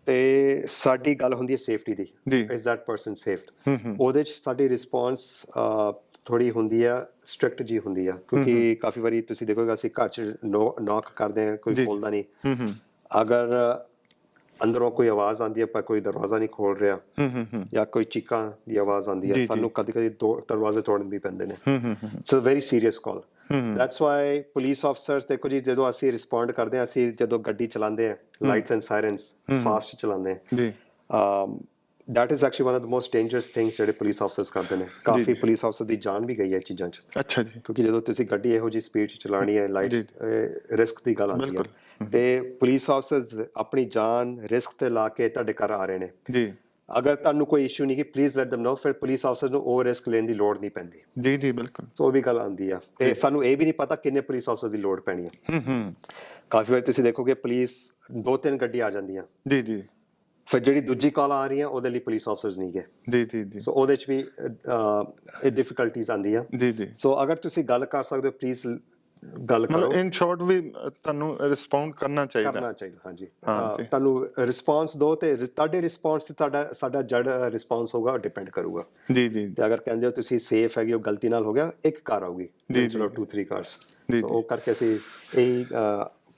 ਤੇ ਸਾਡੀ ਗੱਲ ਹੁੰਦੀ ਹੈ ਸੇਫਟੀ ਦੀ ਇਜ਼ ਸੇਫਡ ਹੂੰ ਹੂੰ। ਉਹਦੇ ਚ ਸਾਡੀ ਰਿਸਪੌਂਸ ਥੋੜੀ ਹੁੰਦੀ ਆ ਸਟ੍ਰਿਕਟ ਜੀ ਹੁੰਦੀ ਆ ਕਿਉਂਕਿ ਕਾਫੀ ਵਾਰੀ ਤੁਸੀਂ ਦੇਖੋਗੇ ਅਸੀਂ ਘਰ ਚ ਨੌਕ ਕਰਦੇ ਆ ਕੋਈ ਜੀ। ਖੋਲਦਾ ਨਹੀਂ। ਅਗਰ ਅੰਦਰੋਂ ਕੋਈ ਆਵਾਜ਼ ਆਉਂਦੀ ਹੈ ਪਰ ਕੋਈ ਦਰਵਾਜ਼ਾ ਨਹੀਂ ਖੋਲ ਰਿਹਾ ਹੂੰ ਹੂੰ ਜਾਂ ਕੋਈ ਚੀਕਾਂ ਦੀ ਆਵਾਜ਼ ਆਉਂਦੀ ਹੈ। ਸਾਨੂੰ ਕਦੇ ਕਦੇ ਦਰਵਾਜ਼ੇ ਤੋੜਨ ਵੀ ਪੈਂਦੇ ਨੇ। A very serious call that's why police officers ਦੇਖੋ ਜੀ ਜਦੋਂ ਅਸੀਂ ਰਿਸਪੌਂਡ ਕਰਦੇ ਹਾਂ ਅਸੀਂ ਜਦੋਂ ਗੱਡੀ ਚਲਾਉਂਦੇ ਹਾਂ ਲਾਈਟਸ ਐਂਡ ਸਾਇਰਨਸ ਫਾਸਟ ਚਲਾਉਂਦੇ ਹਾਂ। ਜੀ। Um that is actually one of the most dangerous things ਜਿਹੜੇ ਪੁਲਿਸ ਆਫਸਰਸ ਕਰਦੇ ਨੇ। ਕਾਫੀ ਪੁਲਿਸ ਆਫਸਰ ਦੀ ਜਾਨ ਵੀ ਗਈ ਹੈ ਚੀਜ਼ਾਂ 'ਚ। ਅੱਛਾ ਜੀ। ਕਿਉਂਕਿ ਜਦੋਂ ਤੁਸੀਂ ਗੱਡੀ ਇਹੋ ਜੀ ਸਪੀਡ 'ਚ ਚਲਾਣੀ ਹੈ ਲਾਈਟ ਰਿਸਕ ਦੀ ਗੱਲ ਆਉਂਦੀ ਹੈ। ਤੇ ਪੁਲਿਸ ਆਫਸਰਸ ਆਪਣੀ ਜਾਨ ਰਿਸਕ ਤੇ ਲਾ ਕੇ ਤੁਹਾਡੇ ਘਰ ਆ ਰਹੇ ਨੇ। ਜੀ। ਅਗਰ ਤੁਹਾਨੂੰ ਕੋਈ ਇਸ਼ੂ ਨਹੀਂ ਕਿ ਪਲੀਜ਼ ਲੈਟ them know ਫਿਰ ਪੁਲਿਸ ਆਫਸਰ ਨੂੰ ਉਹ ਰਿਸਕ ਲੈਣ ਦੀ ਲੋੜ ਨਹੀਂ ਪੈਂਦੀ। ਜੀ ਜੀ ਬਿਲਕੁਲ। ਸੋ ਵੀ ਗੱਲ ਆਉਂਦੀ ਆ। ਤੇ ਸਾਨੂੰ ਇਹ ਵੀ ਨਹੀਂ ਪਤਾ ਕਿੰਨੇ ਪੁਲਿਸ ਆਫਸਰ ਦੀ ਲੋੜ ਪੈਣੀ ਹੈ ਹੂੰ ਹੂੰ ਕਾਫੀ ਵਾਰ ਤੁਸੀਂ ਦੇਖੋਗੇ ਪੁਲਿਸ ਦੋ ਤਿੰਨ ਗੱਡੀ ਆ ਜਾਂਦੀਆਂ। ਜੀ ਜੀ। ਫਿਰ ਜਿਹੜੀ ਦੂਜੀ ਕਾਲ ਆ ਰਹੀ ਹੈ ਉਹਦੇ ਲਈ ਪੁਲਿਸ ਆਫਸਰਸ ਨਹੀਂ ਗਏ। ਜੀ ਜੀ ਜੀ। ਸੋ ਉਹਦੇ ਚ ਵੀ ਡਿਫਿਕਲਟੀਜ਼ ਆਉਂਦੀਆਂ। ਜੀ ਜੀ। ਸੋ ਅਗਰ ਤੁਸੀਂ ਗੱਲ ਕਰ ਸਕਦੇ ਹੋ ਪਲੀਜ਼ ਗੱਲ ਕਰੋ। ਮਤਲਬ ਇਨ ਸ਼ਾਰਟ ਵੀ ਤੁਹਾਨੂੰ ਰਿਸਪੌਂਡ ਕਰਨਾ ਚਾਹੀਦਾ। ਕਰਨਾ ਚਾਹੀਦਾ ਹਾਂਜੀ। ਹਾਂ, ਅਹ। ਤੁਹਾਨੂੰ ਰਿਸਪਾਂਸ ਦਿਓ ਤੇ ਰਿ- ਤੁਹਾਡੇ ਰਿਸਪਾਂਸ ਤੇ ਤੁਹਾਡਾ ਸਾਡਾ ਜੜ ਰਿਸਪਾਂਸ ਹੋਗਾ ਡਿਪੈਂਡ ਕਰੂਗਾ। ਜੀ ਜੀ। ਤੇ ਅਗਰ ਕਹਿੰਦੇ ਹੋ ਤੁਸੀਂ ਸੇਫ ਹੈਗੇ ਹੋ ਗਲਤੀ ਨਾਲ ਹੋ ਗਿਆ ਇੱਕ ਕਾਰ ਆਊਗੀ। ਜੀ, ਚਲੋ 2 3 ਕਾਰਸ ਜੀ, ਸੋ ਉਹ ਕਰਕੇ ਅਸੀਂ ਇਹ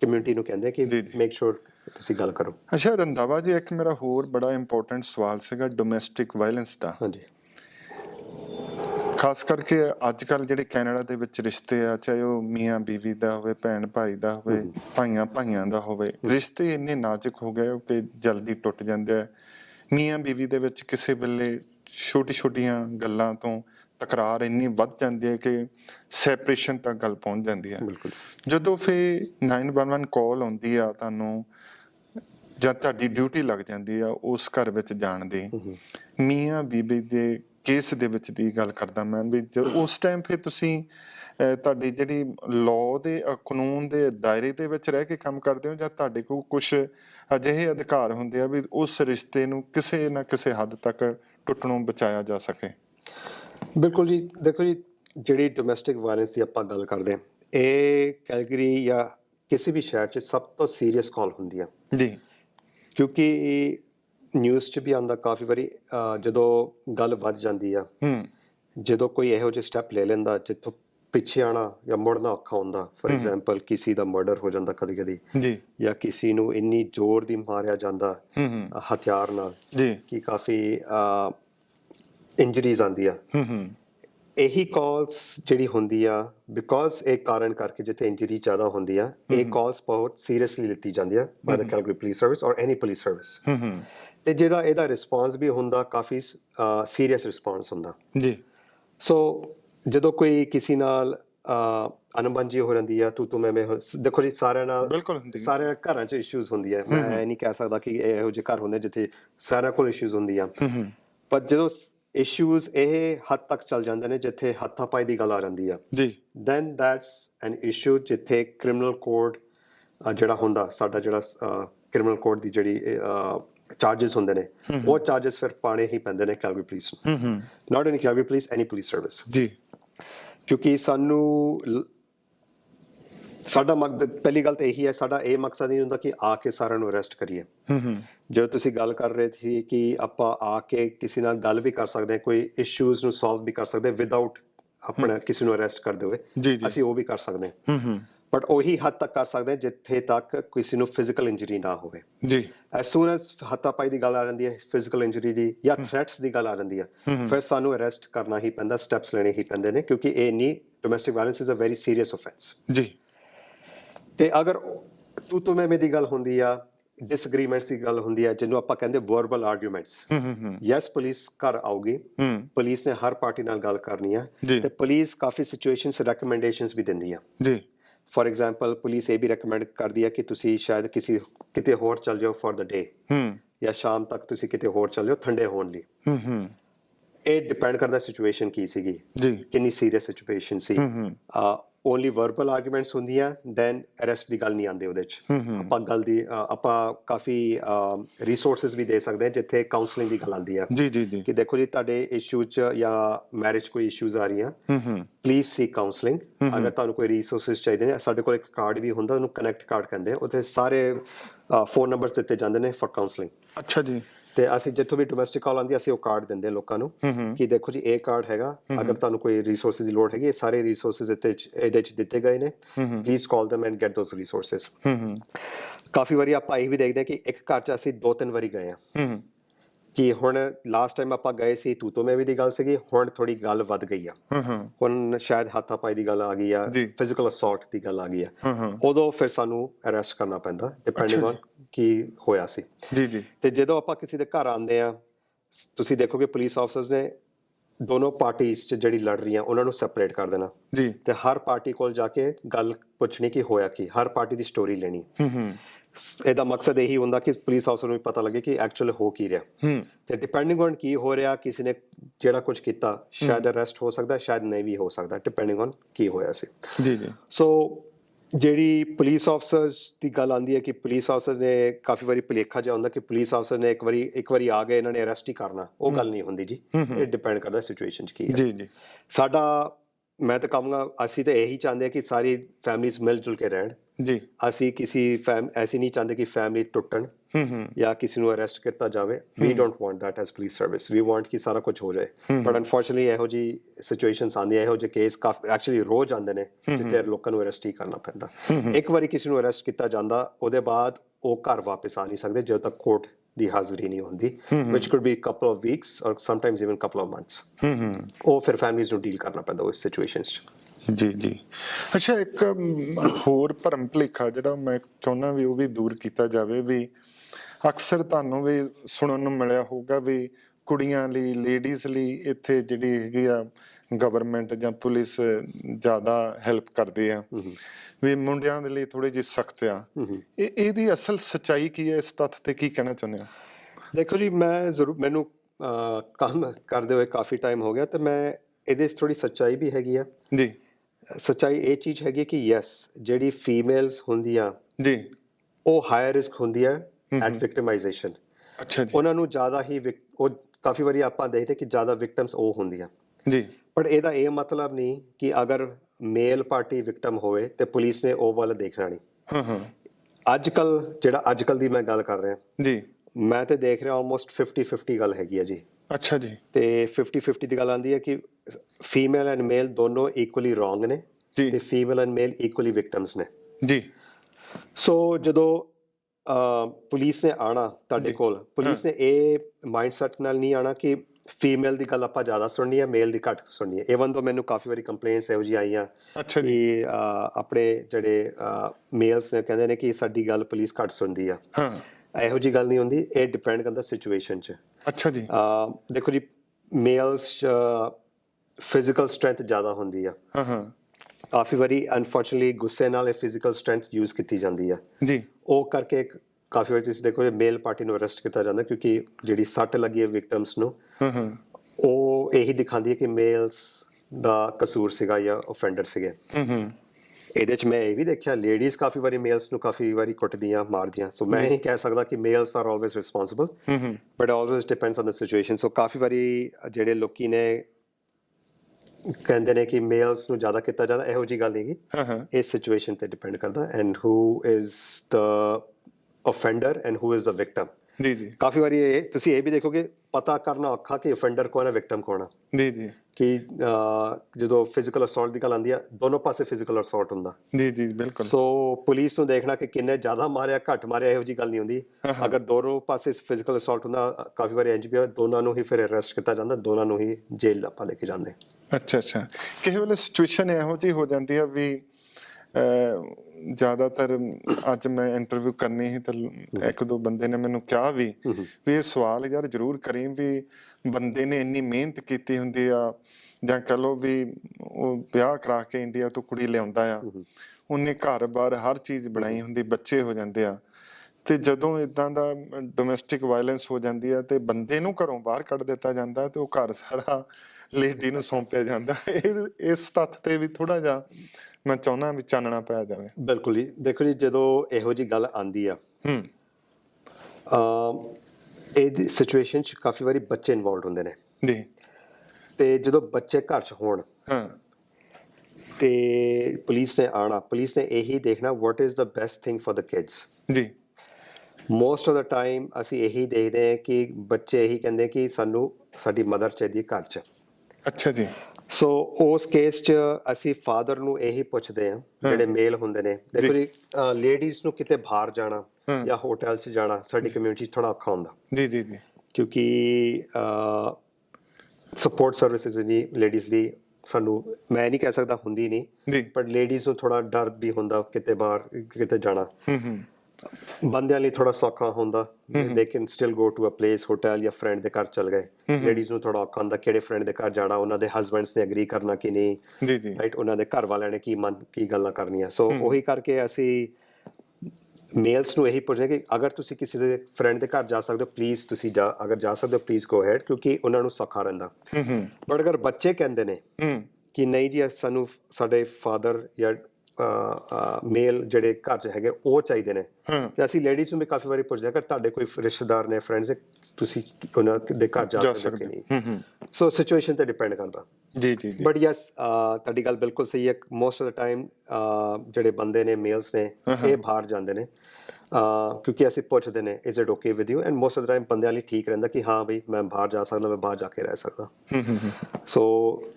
ਕਮਿਊਨਿਟੀ ਨੂੰ ਕਹਿੰਦੇ ਕਿ ਜੀ, ਜੀ। ਮੇਕ ਸ਼ੋਰ ਤੁਸੀਂ ਗੱਲ ਕਰੋ। ਅੱਛਾ ਰੰਦਾਵਾ ਜੀ ਇੱਕ ਮੇਰਾ ਹੋਰ ਬੜਾ ਇੰਪੋਰਟੈਂਟ ਸਵਾਲ ਸੀਗਾ ਡੋਮੈਸਟਿਕ ਵਾਇਲੈਂਸ ਦਾ। ਹਾਂਜੀ। ਖਾਸ ਕਰਕੇ ਅੱਜ ਕੱਲ ਜਿਹੜੇ ਕੈਨੇਡਾ ਦੇ ਵਿੱਚ ਰਿਸ਼ਤੇ ਆ ਚਾਹੇ ਉਹ ਮੀਆਂ ਬੀਵੀ ਦਾ ਹੋਵੇ ਭੈਣ ਭਾਈ ਦਾ ਹੋਵੇ ਭਾਈਆਂ ਭਾਈਆਂ ਦਾ ਹੋਵੇ ਰਿਸ਼ਤੇ ਇੰਨੇ ਨਾਜ਼ੁਕ ਹੋ ਗਏ ਕਿ ਜਲਦੀ ਟੁੱਟ ਜਾਂਦੇ ਆ। ਮੀਆਂ ਬੀਵੀ ਦੇ ਵਿੱਚ ਕਿਸੇ ਵੇਲੇ ਛੋਟੀ ਛੋਟੀਆਂ ਗੱਲਾਂ ਤੋਂ ਤਕਰਾਰ ਇੰਨੀ ਵੱਧ ਜਾਂਦੀ ਹੈ ਕਿ ਸੈਪਰੇਸ਼ਨ ਤੱਕ ਗੱਲ ਪਹੁੰਚ ਜਾਂਦੀ ਹੈ। ਬਿਲਕੁਲ। ਜਦੋਂ ਫੇ 911 ਕਾਲ ਆਉਂਦੀ ਆ ਤੁਹਾਨੂੰ ਜਾਂ ਤੁਹਾਡੀ ਡਿਊਟੀ ਲੱਗ ਜਾਂਦੀ ਆ ਉਸ ਘਰ ਵਿੱਚ ਜਾਣ ਦੀ ਮੀਆਂ ਬੀਬੀ ਦੇ ਕੇਸ ਦੇ ਵਿੱਚ ਦੀ ਗੱਲ ਕਰਦਾ ਮੈਂ ਵੀ ਜਦ ਉਸ ਟਾਈਮ ਫੇ ਤੁਸੀਂ ਤੁਹਾਡੀ ਜਿਹੜੀ ਲਾਅ ਦੇ ਕਾਨੂੰਨ ਦੇ ਦਾਇਰੇ ਦੇ ਵਿੱਚ ਰਹਿ ਕੇ ਕੰਮ ਕਰਦੇ ਹੋ ਜਾਂ ਤੁਹਾਡੇ ਕੋਲ ਕੁਝ ਅਜਿਹੇ ਅਧਿਕਾਰ ਹੁੰਦੇ ਆ ਵੀ ਉਸ ਰਿਸ਼ਤੇ ਨੂੰ ਕਿਸੇ ਨਾ ਕਿਸੇ ਹੱਦ ਤੱਕ ਟੁੱਟਣੋਂ ਬਚਾਇਆ ਜਾ ਸਕੇ? ਬਿਲਕੁਲ ਜੀ। ਦੇਖੋ ਜੀ ਜਿਹੜੀ ਡੋਮੈਸਟਿਕ ਵਾਇਲੈਂਸ ਦੀ ਆਪਾਂ ਗੱਲ ਕਰਦੇ ਹਾਂ ਇਹ ਕੈਲਗਰੀ ਜਾਂ ਕਿਸੇ ਵੀ ਸ਼ਹਿਰ 'ਚ ਸਭ ਤੋਂ ਸੀਰੀਅਸ ਕਾਲ ਹੁੰਦੀ ਆ। ਜੀ। ਕਿਉਂਕਿ ਨਿਊਜ਼ 'ਚ ਵੀ ਆਉਂਦਾ ਕਾਫੀ ਵਾਰੀ ਅਹ, ਜਦੋਂ ਗੱਲ ਵੱਧ ਜਾਂਦੀ ਆ। ਹੂੰ। ਜਦੋਂ ਕੋਈ ਇਹੋ ਜਿਹੇ ਸਟੈਪ ਲੈ ਲੈਂਦਾ ਜਿੱਥੋਂ ਪਿੱਛੇ ਆਣਾ ਜਾਂ ਮੁੜਨਾ ਔਖਾ ਹੁੰਦਾ ਫੋਰ ਐਗਜ਼ਾਮਪਲ ਕਿਸੇ ਦਾ ਮਰਡਰ ਹੋ ਜਾਂਦਾ ਕਦੀ ਕਦੀ ਜੀ। ਜਾਂ ਕਿਸੇ ਨੂੰ ਇੰਨੀ ਜ਼ੋਰ ਦੀ ਮਾਰਿਆ ਜਾਂਦਾ ਹੂੰ ਹੂੰ। ਹਥਿਆਰ ਨਾਲ ਜੀ। ਕਿ ਕਾਫੀ ਇੰਜਰੀਜ਼ ਆਉਂਦੀਆਂ ਹੂੰ ਹੂੰ। ਇਹੀ ਕਾਲਸ ਜਿਹੜੀ ਹੁੰਦੀ ਆ ਬਿਕੋਜ਼ ਇਹ ਕਾਰਨ ਕਰਕੇ ਜਿੱਥੇ ਇੰਜਰੀ ਜ਼ਿਆਦਾ ਹੁੰਦੀ ਆ ਇਹ ਕਾਲਸ ਬਹੁਤ ਸੀਰੀਅਸਲੀ ਲਿੱਤੀ ਜਾਂਦੀ ਆ by the Calgary police service or any police service hmm hmm. ਤੇ ਜਿਹੜਾ ਇਹਦਾ ਰਿਸਪਾਂਸ ਵੀ ਹੁੰਦਾ ਕਾਫੀ ਸੀਰੀਅਸ ਰਿਸਪਾਂਸ ਹੁੰਦਾ। ਜੀ। ਸੋ ਜਦੋਂ ਕੋਈ ਕਿਸੇ ਨਾਲ ਅਨਬੰਜੀ ਹੋ ਜਾਂਦੀ ਆ ਤੂੰ ਤੂੰ ਮੈਂ ਮੈਂ ਦੇਖੋ ਜੀ ਸਾਰਿਆਂ ਨਾਲ ਬਿਲਕੁਲ ਹੁੰਦੀ। ਸਾਰੇ ਘਰਾਂ 'ਚ ਇਸ਼ੂਜ਼ ਹੁੰਦੀ ਹੈ ਮੈਂ ਇਹ ਨਹੀਂ ਕਹਿ ਸਕਦਾ ਕਿ ਇਹੋ ਜਿਹੇ ਘਰ ਹੁੰਦੇ ਜਿੱਥੇ ਸਾਰਿਆਂ ਕੋਲ ਇਸ਼ੂਜ਼ ਹੁੰਦੀਆਂ। ਹੂੰ ਹੂੰ ਪਰ ਜਦੋਂ ਇਸ਼ੂਜ਼ ਇਹ ਹੱਦ ਤੱਕ ਚੱਲ ਜਾਂਦੇ ਨੇ ਜਿੱਥੇ ਹੱਥਾਪਾਈ ਦੀ ਗੱਲ ਆ ਜਾਂਦੀ ਆ। ਜੀ। Then that's an issue ਜਿੱਥੇ ਕ੍ਰਿਮੀਨਲ ਕੋਡ ਜਿਹੜਾ ਹੁੰਦਾ ਸਾਡਾ ਜਿਹੜਾ ਕ੍ਰਿਮੀਨਲ ਕੋਡ ਦੀ ਜਿਹੜੀ ਚਾਰजेस ਹੁੰਦੇ ਨੇ ਉਹ ਚਾਰजेस ਫਿਰ ਪਾਣੇ ਹੀ ਪੈਂਦੇ ਨੇ ਕੈਲਗਰੀ ਪੁਲਿਸ ਨੂੰ। ਹੂੰ not in Calgary police any police service ਜੀ। ਕਿਉਂਕਿ ਸਾਨੂੰ ਸਾਡਾ ਮਕਸਦ ਪਹਿਲੀ ਗੱਲ ਤਾਂ ਇਹੀ ਹੈ ਸਾਡਾ ਇਹ ਮਕਸਦ ਨਹੀਂ ਹੁੰਦਾ ਕਿ ਆ ਕੇ ਸਾਰਿਆਂ ਨੂੰ ਅਰੈਸਟ ਕਰੀਏ। ਹੂੰ ਹੂੰ ਜਦੋਂ ਤੁਸੀਂ ਗੱਲ ਕਰ ਰਹੇ ਸੀ ਕਿ ਆਪਾਂ ਆ ਕੇ ਕਿਸੇ ਨਾਲ ਗੱਲ ਵੀ ਕਰ ਸਕਦੇ ਹਾਂ ਕੋਈ ਇਸ਼ੂਜ਼ ਨੂੰ ਸੋਲਵ ਵੀ ਕਰ ਸਕਦੇ ਵਿਦਆਊਟ ਆਪਣਾ ਕਿਸੇ ਨੂੰ ਅਰੈਸਟ ਕਰਦੇ ਹੋਏ ਅਸੀਂ ਉਹ ਵੀ ਕਰ ਸਕਦੇ ਹਾਂ। ਹੂੰ ਬਟ ਉਹੀ ਹੱਦ ਤੱਕ ਕਰ ਸਕਦੇ ਹਾਂ ਜਿੱਥੇ ਤੱਕ ਕਿਸੇ ਨੂੰ ਫਿਜ਼ੀਕਲ ਇੰਜਰੀ ਨਾ ਹੋਵੇ। ਜੀ। ਐਸ ਸੂਨ ਐਸ ਹੱਤਾਪਾਈ ਦੀ ਗੱਲ ਆ ਜਾਂਦੀ ਹੈ ਫਿਜ਼ੀਕਲ ਇੰਜਰੀ ਦੀ ਜਾਂ ਥ੍ਰੈਟਸ ਦੀ ਗੱਲ ਆ ਜਾਂਦੀ ਹੈ ਫਿਰ ਸਾਨੂੰ ਅਰੈਸਟ ਕਰਨਾ ਹੀ ਪੈਂਦਾ ਸਟੈਪਸ ਲੈਣੇ ਹੀ ਪੈਂਦੇ ਨੇ ਕਿਉਂਕਿ ਇਹ ਨਹੀਂ domestic violence is a very serious offence ਜੀ। ਤੇ ਅਗਰ ਤੂੰ ਤੂੰ ਮੈਂ ਦੀ ਗੱਲ ਹੁੰਦੀ ਆ ਡਿਸਐਗਰੀਮੈਂਟਸ ਦੀ ਗੱਲ ਹੁੰਦੀ ਆ ਜਿਹਨੂੰ ਆਪਾਂ ਕਹਿੰਦੇ ਵਰਬਲ ਆਰਗੂਮੈਂਟਸ ਹੂੰ ਹੂੰ ਹੂੰ। ਯੈਸ ਪੁਲਿਸ ਘਰ ਆਊਗੀ। ਹੂੰ। ਪੁਲਿਸ ਨੇ ਹਰ ਪਾਰਟੀ ਨਾਲ ਗੱਲ ਕਰਨੀ ਆ। ਜੀ। ਤੇ ਪੁਲਿਸ ਕਾਫੀ ਸਿਚੁਏਸ਼ਨਸ ਰეკਮੈਂਡੇਸ਼ਨਸ ਵੀ ਦਿੰਦੀ ਆ। ਜੀ। ਫੋਰ ਐਗਜ਼ਾਮਪਲ ਪੁਲਿਸ ਇਹ ਵੀ ਰეკਮੈਂਡ ਕਰਦੀ ਹੈ ਕਿ ਤੁਸੀਂ ਸ਼ਾਇਦ ਕਿਸੇ ਕਿਤੇ ਹੋਰ ਚੱਲ ਜਾਓ ਫੋਰ ਦਾ ਡੇ ਹੂੰ। ਜਾਂ ਸ਼ਾਮ ਤੱਕ ਤੁਸੀਂ ਕਿਤੇ ਹੋਰ ਚੱਲ ਜਾਓ ਠੰਡੇ ਹੋਣ ਲਈ। ਹੂੰ ਹੂੰ। ਇਹ ਡਿਪੈਂਡ ਕਰਦਾ ਸਿਚੁਏਸ਼ਨ ਕੀ ਸੀਗੀ। ਜੀ। ਕਿੰਨੀ ਸੀਰੀਅਸ ਸਿਚੁਏਸ਼ਨ ਸੀ। ਹੂੰ ਓਨਲੀ ਵਰਬਲ ਆਰਗੂਮੈਂਟਸ ਹੁੰਦੀਆਂ ਦੈਨ ਅਰੈਸਟ ਦੀ ਗੱਲ ਨਹੀਂ ਆਉਂਦੀ ਉਹਦੇ ਚ। ਆਪਾਂ ਗੱਲ ਦੀ ਆਪਾਂ ਕਾਫੀ ਰਿਸੋਰਸਸ ਵੀ ਦੇ ਸਕਦੇ ਹਾਂ ਜਿੱਥੇ ਕਾਉਂਸਲਿੰਗ ਦੀ ਗੱਲ ਆਉਂਦੀ ਆ। ਜੀ ਜੀ ਜੀ। ਕਿ ਦੇਖੋ ਜੀ ਤੁਹਾਡੇ ਇਸ਼ੂ ਚ ਜਾਂ ਮੈਰਿਜ ਕੋਈ ਇਸ਼ੂਜ਼ ਆ ਰਹੀਆਂ ਹੂੰ ਹੂੰ। ਪਲੀਜ਼ ਸੀ ਕਾਉਂਸਲਿੰਗ ਅਗਰ ਤੁਹਾਨੂੰ ਕੋਈ ਰਿਸੋਰਸਸ ਚਾਹੀਦੇ ਨੇ ਸਾਡੇ ਕੋਲ ਇੱਕ ਕਾਰਡ ਵੀ ਹੁੰਦਾ ਉਹਨੂੰ ਕਨੈਕਟ ਕਾਰਡ ਕਹਿੰਦੇ ਆ। ਉੱਥੇ ਸਾਰੇ ਫੋਨ ਨੰਬਰਸ ਦਿੱਤੇ ਜਾਂਦੇ ਨੇ ਫॉर ਕਾਉਂਸਲਿੰਗ ਅੱਛਾ ਜੀ। ਤੇ ਅਸੀਂ ਜਿੱਥੋਂ ਵੀ ਡੋਮੈਸਟਿਕ ਕਾਲ ਆਉਂਦੀ ਅਸੀਂ ਉਹ ਕਾਰਡ ਦਿੰਦੇ ਲੋਕਾਂ ਨੂੰ ਕਿ ਦੇਖੋ ਜੀ ਇਹ ਕਾਰਡ ਹੈਗਾ ਅਗਰ ਤੁਹਾਨੂੰ ਕੋਈ ਰਿਸੋਰਸਸ ਦੀ ਲੋੜ ਹੈਗੀ ਇਹ ਸਾਰੇ ਰਿਸੋਰਸਸ ਇੱਥੇ ਇਹਦੇ ਚ ਦਿੱਤੇ ਗਏ ਨੇ। Please call them and get those resources ਹੂੰ ਹੂੰ। ਕਾਫੀ ਵਾਰੀ ਆਪਾਂ ਇਹ ਵੀ ਦੇਖਦੇ ਕਿ ਇੱਕ ਘਰ ਚ ਅਸੀਂ ਦੋ ਤਿੰਨ ਵਾਰੀ ਗਏ ਆ। ਹੂੰ ਹੂੰ। ਕਿ ਹੁਣ ਲਾਸਟ ਟਾਈਮ ਆਪਾਂ ਗਏ ਸੀ ਤੂੰ ਤੋਂ ਮੈਂ ਵੀ ਦੀ ਗੱਲ ਸੀਗੀ ਹੁਣ ਥੋੜੀ ਗੱਲ ਵੱਧ ਗਈ ਆ। ਹੁਣ ਸ਼ਾਇਦ ਹੱਥਾਪਾਈ ਦੀ ਗੱਲ ਆ ਗਈ ਆ। ਫਿਜ਼ੀਕਲ ਅਸੌਲਟ ਦੀ ਗੱਲ ਆ ਗਈ ਆ। ਉਦੋਂ ਫਿਰ ਸਾਨੂੰ ਅਰੈਸਟ ਕਰਨਾ ਪੈਂਦਾ ਡਿਪੈਂਡਿੰਗ ਔਨ ਕੀ ਹੋਇਆ ਸੀ। ਜੀ ਜੀ। ਤੇ ਜਦੋਂ ਆਪਾਂ ਕਿਸੇ ਦੇ ਘਰ ਆਉਂਦੇ ਆ ਤੁਸੀਂ ਦੇਖੋਗੇ ਪੁਲਿਸ ਆਫਸਰਸ ਨੇ ਦੋਨੋਂ ਪਾਰਟੀਆਂ ਚ ਜਿਹੜੀ ਲੜ ਰਹੀਆਂ ਉਹਨਾਂ ਨੂੰ ਸੈਪਰੇਟ ਕਰ ਦੇਣਾ। ਜੀ। ਤੇ ਹਰ ਪਾਰਟੀ ਕੋਲ ਜਾ ਕੇ ਗੱਲ ਪੁੱਛਣੀ ਕਿ ਹੋਇਆ ਕੀ ਹਰ ਪਾਰਟੀ ਦੀ ਸਟੋਰੀ ਲੈਣੀ। ਹੂੰ ਹੂੰ। ਇਹਦਾ ਮਕਸਦ ਇਹੀ ਹੁੰਦਾ ਕਿ ਪੁਲਿਸ ਆਫਸਰ ਨੂੰ ਵੀ ਪਤਾ ਲੱਗੇ ਕਿ ਐਕਚੁਅਲ ਹੋ ਕੀ ਰਿਹਾ। ਹੂੰ। ਤੇ ਡਿਪੈਂਡਿੰਗ ਔਨ ਕੀ ਹੋ ਰਿਹਾ ਕਿਸੇ ਨੇ ਜਿਹੜਾ ਕੁਝ ਕੀਤਾ ਸ਼ਾਇਦ ਅਰੈਸਟ ਹੋ ਸਕਦਾ ਸ਼ਾਇਦ ਨਹੀਂ ਵੀ ਹੋ ਸਕਦਾ ਡਿਪੈਂਡਿੰਗ ਔਨ ਕੀ ਹੋਇਆ ਸੀ। ਜੀ ਜੀ। ਸੋ ਜਿਹੜੀ ਪੁਲਿਸ ਆਫਸਰਸ ਦੀ ਗੱਲ ਆਂਦੀ ਹੈ ਕਿ ਪੁਲਿਸ ਆਫਸਰ ਨੇ ਕਾਫੀ ਵਾਰੀ ਭੁਲੇਖਾ ਜਿਹਾ ਹੁੰਦਾ ਕਿ ਪੁਲਿਸ ਆਫਸਰ ਨੇ ਇੱਕ ਵਾਰੀ ਇੱਕ ਵਾਰੀ ਆ ਗਏ ਇਹਨਾਂ ਨੇ ਅਰੈਸਟ ਹੀ ਕਰਨਾ। ਉਹ ਗੱਲ ਨਹੀਂ ਹੁੰਦੀ ਜੀ। ਇਹ ਡਿਪੈਂਡ ਕਰਦਾ ਸਿਚੁਏਸ਼ਨ 'ਚ ਕੀ ਹੈ। ਜੀ ਜੀ। ਸਾਡਾ ਮੈਂ ਤਾਂ ਕਹਾਂਗਾ ਅਸੀਂ ਤਾਂ ਇਹੀ ਚਾਹੁੰਦੇ ਹਾਂ ਕਿ ਸਾਰੀ ਫੈਮਿਲੀਜ਼ ਮਿਲ ਜੁਲ ਕੇ ਰਹਿਣ। ਜੀ। ਅਸੀਂ ਕਿਸੇ ਫੈਮ ਐਸੀ ਨਹੀਂ ਚਾਹੁੰਦੇ ਕਿ ਫੈਮਿਲੀ ਟੁੱਟਣ ਜਾਂ ਕਿਸੇ ਨੂੰ ਅਰੈਸਟ ਕੀਤਾ ਜਾਵੇ। We don't want that as police service we want ਕਿ ਸਾਰਾ ਕੁਝ ਹੋ ਜਾਏ। ਬਟ ਅਨਫੋਰਚੂਨਟਲੀ ਇਹੋ ਜੀ ਸਿਚੁਏਸ਼ਨਸ ਆਉਂਦੀਆਂ ਇਹੋ ਜਿਹੇ ਕੇਸ ਕਾਫੀ ਐਕਚੁਅਲੀ ਰੋਜ਼ ਆਉਂਦੇ ਨੇ ਜਿੱਥੇ ਲੋਕਾਂ ਨੂੰ ਅਰੈਸਟ ਹੀ ਕਰਨਾ ਪੈਂਦਾ। ਇੱਕ ਵਾਰੀ ਕਿਸੇ ਨੂੰ ਅਰੈਸਟ ਕੀਤਾ ਜਾਂਦਾ ਉਹਦੇ ਬਾਅਦ ਉਹ ਘਰ ਵਾਪਸ ਆ ਨਹੀਂ ਸਕਦੇ ਜਦੋਂ ਤੱਕ ਕੋਰਟ ਦੀ ਹਾਜ਼ਰੀ ਨਹੀਂ ਹੁੰਦੀ which could be a couple of weeks or sometimes even couple of months ਉਹ ਫਿਰ ਫੈਮਿਲੀਜ਼ ਨੂੰ ਡੀਲ ਕਰਨਾ ਪੈਂਦਾ ਉਸ ਸਿਚੁਏਸ਼ਨਸ 'ਚ। ਜੀ ਜੀ। ਅੱਛਾ ਇੱਕ ਹੋਰ ਭਰਮ ਭੁਲੇਖਾ ਜਿਹੜਾ ਮੈਂ ਚਾਹੁੰਦਾ ਵੀ ਉਹ ਵੀ ਦੂਰ ਕੀਤਾ ਜਾਵੇ ਵੀ ਅਕਸਰ ਤੁਹਾਨੂੰ ਵੀ ਸੁਣਨ ਨੂੰ ਮਿਲਿਆ ਹੋਊਗਾ ਵੀ ਕੁੜੀਆਂ ਲਈ ਲੇਡੀਜ਼ ਲਈ ਇੱਥੇ ਜਿਹੜੀ ਹੈਗੀ ਆ ਗਵਰਨਮੈਂਟ ਜਾਂ ਪੁਲਿਸ ਜ਼ਿਆਦਾ ਹੈਲਪ ਕਰਦੇ ਆ। ਵੀ ਮੁੰਡਿਆਂ ਦੇ ਲਈ ਥੋੜੀ ਜਿਹੀ ਸਖਤ ਆ। ਇਹ ਇਹਦੀ ਅਸਲ ਸੱਚਾਈ ਕੀ ਹੈ? ਇਸ ਤੱਥ ਤੇ ਕੀ ਕਹਿਣਾ ਚਾਹੁੰਦੇ ਆ ਦੇਖੋ ਜੀ ਮੈਂ ਜ਼ਰੂਰ ਮੈਨੂੰ ਕੰਮ ਕਰਦੇ ਹੋਏ ਕਾਫੀ ਟਾਈਮ ਹੋ ਗਿਆ ਤੇ ਮੈਂ ਇਹਦੇ 'ਚ ਥੋੜੀ ਸੱਚਾਈ ਵੀ ਹੈਗੀ ਆ। ਜੀ। ਸੱਚਾਈ ਇਹ ਚੀਜ਼ ਹੈਗੀ ਕਿ ਯੈਸ ਜਿਹੜੀ ਫੀਮੇਲਸ ਹੁੰਦੀਆਂ ਜੀ। ਉਹ ਹਾਇਰ ਰਿਸਕ ਹੁੰਦੀ ਹੈ ਐਟ ਵਿਕਟਿਮਾਈਜੇਸ਼ਨ ਅੱਛਾ ਜੀ। ਉਹਨਾਂ ਨੂੰ ਜ਼ਿਆਦਾ ਹੀ ਉਹ ਕਾਫੀ ਵਾਰੀ ਆਪਾਂ ਦੇਖਦੇ ਕਿ ਜ਼ਿਆਦਾ ਵਿਕਟਮਸ ਉਹ ਹੁੰਦੀਆਂ। ਜੀ। ਪਰ ਇਹਦਾ ਇਹ ਮਤਲਬ ਨਹੀਂ ਕਿ ਅਗਰ ਮੇਲ ਪਾਰਟੀ ਵਿਕਟਮ ਹੋਵੇ ਤੇ ਪੁਲਿਸ ਨੇ ਉਹ ਵੱਲ ਦੇਖਣਾ ਨਹੀਂ। ਹਾਂ ਹਾਂ। ਅੱਜ ਕੱਲ ਜਿਹੜਾ ਅੱਜ ਕੱਲ ਦੀ ਮੈਂ ਗੱਲ ਕਰ ਰਿਹਾ। ਜੀ। ਮੈਂ ਤੇ ਦੇਖ ਰਿਹਾ ਆਲਮੋਸਟ 50 50 ਗੱਲ ਹੈਗੀ ਆ ਜੀ। ਅੱਛਾ ਜੀ। ਤੇ 50 50 ਦੀ ਗੱਲ ਆਂਦੀ ਹੈ ਕਿ ਫੀਮੇਲ ਐਂਡ ਮੇਲ ਦੋਨੋਂ ਇਕੁਅਲੀ ਰੋਂਗ ਨੇ ਜੀ। ਤੇ female and male equally victims ਨੇ। ਜੀ। ਸੋ ਜਦੋਂ ਪੁਲਿਸ ਨੇ ਆਣਾ ਤੁਹਾਡੇ ਕੋਲ ਪੁਲਿਸ ਨੇ ਇਹ ਮਾਈਂਡਸੈਟ ਨਾਲ ਨਹੀਂ ਆਣਾ ਕਿ ਫੀਮੇਲ ਦੀ ਗੱਲ ਆਪਾਂ ਜ਼ਿਆਦਾ ਸੁਣਨੀ ਹੈ ਮੇਲ ਦੀ ਘੱਟ ਸੁਣਨੀ ਹੈ। ਇਵਨ ਤੋਂ ਮੈਨੂੰ ਕਾਫੀ ਵਾਰੀ ਕੰਪਲੇਂਟਸ ਇਹੋ ਜਿਹੀ ਆਈਆਂ ਅੱਛਾ ਜੀ। ਕਿ ਆਪਣੇ ਜਿਹੜੇ ਮੇਲਸ ਨੇ ਕਹਿੰਦੇ ਨੇ ਕਿ ਸਾਡੀ ਗੱਲ ਪੁਲਿਸ ਘੱਟ ਸੁਣਦੀ ਆ। ਹਾਂ। ਇਹੋ ਜਿਹੀ ਗੱਲ ਨਹੀਂ ਹੁੰਦੀ ਇਹ ਡਿਪੈਂਡ ਕਰਦਾ ਸਿਚੁਏਸ਼ਨ 'ਚ। ਅੱਛਾ ਜੀ। ਦੇਖੋ ਜੀ ਮੇਲਸ ਫਿਜ਼ੀਕਲ ਸਟਰੈਂਥ ਜ਼ਿਆਦਾ ਹੁੰਦੀ ਆ। ਹਾਂ ਹਾਂ। ਕਾਫੀ ਵਾਰੀ ਅਨਫੋਰਚੂਨਟਲੀ ਗੁੱਸੇ ਨਾਲ ਇਹ ਫਿਜ਼ੀਕਲ ਸਟਰੈਂਥ ਯੂਜ਼ ਕੀਤੀ ਜਾਂਦੀ ਆ। ਜੀ। ਉਹ ਕਰਕੇ ਇੱਕ ਕਾਫੀ ਵਾਰ ਤੁਸੀਂ ਦੇਖੋ ਮੇਲ ਪਾਰਟੀ ਨੂੰ ਅਰੈਸਟ ਕੀਤਾ ਜਾਂਦਾ ਕਿਉਂਕਿ ਜਿਹੜੀ ਸੱਟ ਲੱਗੀ ਹੈ ਵਿਕਟਮਸ ਨੂੰ ਹਾਂ ਹਾਂ। ਉਹ ਇਹੀ ਦਿਖਾਉਂਦੀ ਹੈ ਕਿ ਮੇਲਸ ਦਾ ਕਸੂਰ ਸੀਗਾ ਜਾਂ ਆਫੈਂਡਰ ਸੀਗੇ। ਹੂੰ ਹੂੰ। ਇਹਦੇ ਚ ਮੈਂ ਇਹ ਵੀ ਦੇਖਿਆ ਲੇਡੀਜ਼ ਕਾਫੀ ਵਾਰੀ ਮੇਲਸ ਨੂੰ ਕਾਫੀ ਵਾਰੀ ਕੁੱਟਦੀਆਂ ਮਾਰਦੀਆਂ। ਸੋ ਮੈਂ ਨਹੀਂ ਕਹਿ ਸਕਦਾ ਕਿ males are always responsible but always depends on the situation so ਕਾਫੀ ਵਾਰੀ ਜਿਹੜੇ ਲੋਕੀ ਨੇ ਕਹਿੰਦੇ ਨੇ ਕਿ ਮੇਲਸ ਨੂੰ ਜ਼ਿਆਦਾ ਕੀਤਾ ਜਾਂਦਾ ਇਹੋ ਜੀ ਗੱਲ ਨਹੀਂ ਗੀ। ਹਾਂ ਹਾਂ। ਇਸ ਸਿਚੁਏਸ਼ਨ ਤੇ ਡਿਪੈਂਡ ਕਰਦਾ। And who is the offender and who is the victim? ਜੀ ਜੀ। ਕਾਫੀ ਵਾਰੀ ਇਹ ਤੁਸੀਂ ਇਹ ਵੀ ਦੇਖੋਗੇ ਪਤਾ ਕਰਨਾ ਔਖਾ ਕਿ offender ਕੌਣ ਹੈ victim ਕੌਣ ਹੈ। ਜੀ ਜੀ। ਕਿ ਜਦੋਂ ਫਿਜ਼ੀਕਲ ਅਸੌਲਟ ਦੀ ਗੱਲ ਆਉਂਦੀ ਆ ਦੋਨੋਂ ਪਾਸੇ ਫਿਜ਼ੀਕਲ ਅਸੌਲਟ ਹੁੰਦਾ। ਜੀ ਜੀ ਬਿਲਕੁਲ। ਸੋ ਪੁਲਿਸ ਨੂੰ ਦੇਖਣਾ ਕਿ ਕਿੰਨੇ ਜ਼ਿਆਦਾ ਮਾਰਿਆ ਘੱਟ ਮਾਰਿਆ ਇਹੋ ਜੀ ਗੱਲ ਨਹੀਂ ਹੁੰਦੀ। ਅਗਰ ਦੋਨੋਂ ਪਾਸੇ ਫਿਜ਼ੀਕਲ ਅਸੌਲਟ ਹੁੰਦਾ ਕਾਫੀ ਵਾਰੀ ਐਨਜੀਪੀ ਦੋਨਾਂ ਨੂੰ ਹੀ ਫਿਰ ਅਰੈਸਟ ਕੀਤਾ ਜਾਂਦਾ ਦੋਨਾਂ ਨੂੰ ਹੀ ਜੇਲ੍ਹ ਆਪਾਂ ਲੈ ਕੇ ਜਾਂਦੇ। ਅੱਛਾ ਅੱਛਾ। ਕਿਸੇ ਵੇਲੇ ਸਿਚੁਏਸ਼ਨ ਇਹੋ ਜਿਹੀ ਹੋ ਜਾਂਦੀ ਆ ਵੀ ਜ਼ਿਆਦਾਤਰ ਅੱਜ ਮੈਂ ਇੰਟਰਵਿਊ ਕਰਨੀ ਸੀ ਤਾਂ ਇੱਕ ਦੋ ਬੰਦੇ ਨੇ ਮੈਨੂੰ ਕਿਹਾ ਵੀ ਵੀ ਇਹ ਸਵਾਲ ਯਾਰ ਜ਼ਰੂਰ ਕਰੀ ਵੀ ਬੰਦੇ ਨੇ ਇੰਨੀ ਮਿਹਨਤ ਕੀਤੀ ਹੁੰਦੀ ਆ ਜਾਂ ਕਹ ਲਓ ਵੀ ਉਹ ਵਿਆਹ ਕਰਾ ਕੇ ਇੰਡੀਆ ਤੋਂ ਕੁੜੀ ਲਿਆਉਂਦਾ ਆ ਉਹਨੇ ਘਰ-ਬਾਰ ਹਰ ਚੀਜ਼ ਬਣਾਈ ਹੁੰਦੀ ਬੱਚੇ ਹੋ ਜਾਂਦੇ ਆ। ਤੇ ਜਦੋਂ ਇਦਾਂ ਦਾ ਡੋਮੈਸਟਿਕ ਵਾਇਲੈਂਸ ਹੋ ਜਾਂਦੀ ਆ ਤੇ ਬੰਦੇ ਨੂੰ ਘਰੋਂ ਬਾਹਰ ਕੱਢ ਦਿੱਤਾ ਜਾਂਦਾ ਤੇ ਉਹ ਘਰ ਸਾਰਾ ਲੇਡੀ ਨੂੰ ਸੌਂਪਿਆ ਜਾਂਦਾ। ਇਸ ਤੱਥ ਤੇ ਵੀ ਥੋੜਾ ਜਿਹਾ ਮੈਂ ਚਾਹੁੰਦਾ ਵੀ ਚਾਨਣਾ ਪਾਇਆ ਜਾਵੇ। ਬਿਲਕੁਲ ਜੀ। ਦੇਖੋ ਜੀ ਜਦੋਂ ਇਹੋ ਜੀ ਗੱਲ ਆਂਦੀ ਆ ਹੂੰ। ਅਮ ਇਹ ਸਿਚੁਏਸ਼ਨ 'ਚ ਕਾਫੀ ਵਾਰੀ ਬੱਚੇ ਇਨਵੋਲਡ ਹੁੰਦੇ ਨੇ। ਜੀ। ਤੇ ਜਦੋਂ ਬੱਚੇ ਘਰ 'ਚ ਹੋਣ ਹਾਂ। ਤੇ ਪੁਲਿਸ ਨੇ ਆਣਾ ਪੁਲਿਸ ਨੇ ਇਹੀ ਦੇਖਣਾ what is the best thing for the kids ਜੀ। ਮੋਸਟ ਆਫ ਦਾ ਟਾਈਮ ਅਸੀਂ ਇਹੀ ਦੇਖਦੇ ਹਾਂ ਕਿ ਬੱਚੇ ਇਹੀ ਕਹਿੰਦੇ ਕਿ ਸਾਨੂੰ ਸਾਡੀ ਮਦਰ ਚਾਹੀਦੀ ਹੈ ਘਰ 'ਚ। ਅੱਛਾ ਜੀ। ਸੋ ਉਸ ਕੇਸ 'ਚ ਅਸੀਂ ਫਾਦਰ ਨੂੰ ਇਹੀ ਪੁੱਛਦੇ ਹਾਂ ਜਿਹੜੇ ਮੇਲ ਹੁੰਦੇ ਨੇ। ਦੇਖੋ ਜੀ ਲੇਡੀਜ਼ ਨੂੰ ਕਿਤੇ ਬਾਹਰ ਜਾਣਾ ਜਾਂ ਹੋਟਲ 'ਚ ਜਾਣਾ ਸਾਡੀ ਕਮਿਊਨਿਟੀ ਥੋੜਾ ਔਖਾ ਹੁੰਦਾ। ਜੀ ਜੀ ਜੀ। ਕਿਉਂਕਿ ਸਪੋਰਟ ਸਰਵਿਸਿਜ਼ ਜੀ ਲੇਡੀਜ਼ ਲਈ ਸਾਨੂੰ ਮੈਂ ਨਹੀਂ ਕਹਿ ਸਕਦਾ ਹੁੰਦੀ ਨਹੀਂ ਪਰ ਲੇਡੀਜ਼ ਨੂੰ ਥੋੜਾ ਡਰ ਵੀ ਹੁੰਦਾ ਕਿਤੇ ਬਾਹਰ ਕਿਤੇ ਜਾਣਾ। ਹੂੰ ਹੂੰ। ਬੰਦਿਆਂ ਲਈ ਥੋੜਾ ਸੌਖਾ ਹੁੰਦਾ। They can still go to a place hotel ਜਾਂ ਫਰੈਂਡ ਦੇ ਘਰ ਚਲ ਗਏ। ਲੇਡੀਜ਼ ਨੂੰ ਥੋੜਾ ਔਖਾ ਹੁੰਦਾ ਕਿਹੜੇ ਫਰੈਂਡ ਦੇ ਘਰ ਜਾਣਾ ਉਹਨਾਂ ਦੇ ਹਸਬੰਡਸ ਨੇ ਐਗਰੀ ਕਰਨਾ ਕਿ ਨਹੀਂ। ਜੀ ਜੀ। ਰਾਈਟ ਉਹਨਾਂ ਦੇ ਘਰ ਵਾਲਿਆਂ ਨੇ ਕੀ ਮਨ ਕੀ ਗੱਲਾਂ ਕਰਨੀਆਂ। ਸੋ ਉਹੀ ਕਰਕੇ ਅਸੀਂ ਮੇਲਸ ਨੂੰ ਇਹੀ ਪੁੱਛਦੇ ਕਿ ਅਗਰ ਤੁਸੀਂ ਕਿਸੇ ਦੇ ਫਰੈਂਡ ਦੇ ਘਰ ਜਾ ਸਕਦੇ ਹੋ ਪਲੀਜ਼ ਤੁਸੀਂ ਜਾ ਅਗਰ ਜਾ ਸਕਦੇ ਹੋ ਪਲੀਜ਼ ਗੋ ਹੈਡ ਕਿਉਂਕਿ ਉਹਨਾਂ ਨੂੰ ਸੌਖਾ ਰਹਿੰਦਾ। ਹੂੰ ਹੂੰ। ਪਰ ਅਗਰ ਬੱਚੇ ਕਹਿੰਦੇ ਨੇ ਹੂੰ। ਕਿ ਨਹੀਂ ਜੀ ਸਾਨੂੰ ਸਾਡੇ ਫਾਦਰ ਜਾਂ ਮੇਲ ਜਿਹੜੇ ਘਰ 'ਚ ਹੈਗੇ ਉਹ ਚਾਹੀਦੇ ਨੇ। ਤੇ ਅਸੀਂ ਲੇਡੀਜ਼ ਨੂੰ ਵੀ ਕਾਫੀ ਵਾਰੀ ਪੁੱਛਦੇ ਹਾਂ ਕਿ ਤੁਹਾਡੇ ਕੋਈ ਰਿਸ਼ਤੇਦਾਰ ਨੇ ਫਰੈਂਡਸ ਤੁਸੀਂ ਉਹਨਾਂ ਦੇ ਘਰ ਜਾ ਸਕਦੇ ਕਿ ਨਹੀਂ? ਸੋ ਸਿਚੁਏਸ਼ਨ ਤੇ ਡਿਪੈਂਡ ਕਰਦਾ। ਜੀ ਜੀ ਜੀ। ਬਟ ਯੈਸ ਤੁਹਾਡੀ ਗੱਲ ਬਿਲਕੁਲ ਸਹੀ ਹੈ। ਮੋਸਟ ਆਫ ਦਾ ਟਾਈਮ ਜਿਹੜੇ ਬੰਦੇ ਨੇ ਮੇਲਸ ਨੇ ਇਹ ਬਾਹਰ ਜਾਂਦੇ ਨੇ। ਕਿਉਂਕਿ ਅਸੀਂ ਪੁੱਛਦੇ ਨੇ is it okay with you and most of the time ਬੰਦਿਆਂ ਲਈ ਠੀਕ ਰਹਿੰਦਾ ਕਿ ਹਾਂ ਬਈ ਮੈਂ ਬਾਹਰ ਜਾ ਸਕਦਾ ਮੈਂ ਬਾਹਰ ਜਾ ਕੇ ਰਹਿ ਸਕਦਾ। ਹੂੰ ਹੂੰ ਹੂੰ। ਸੋ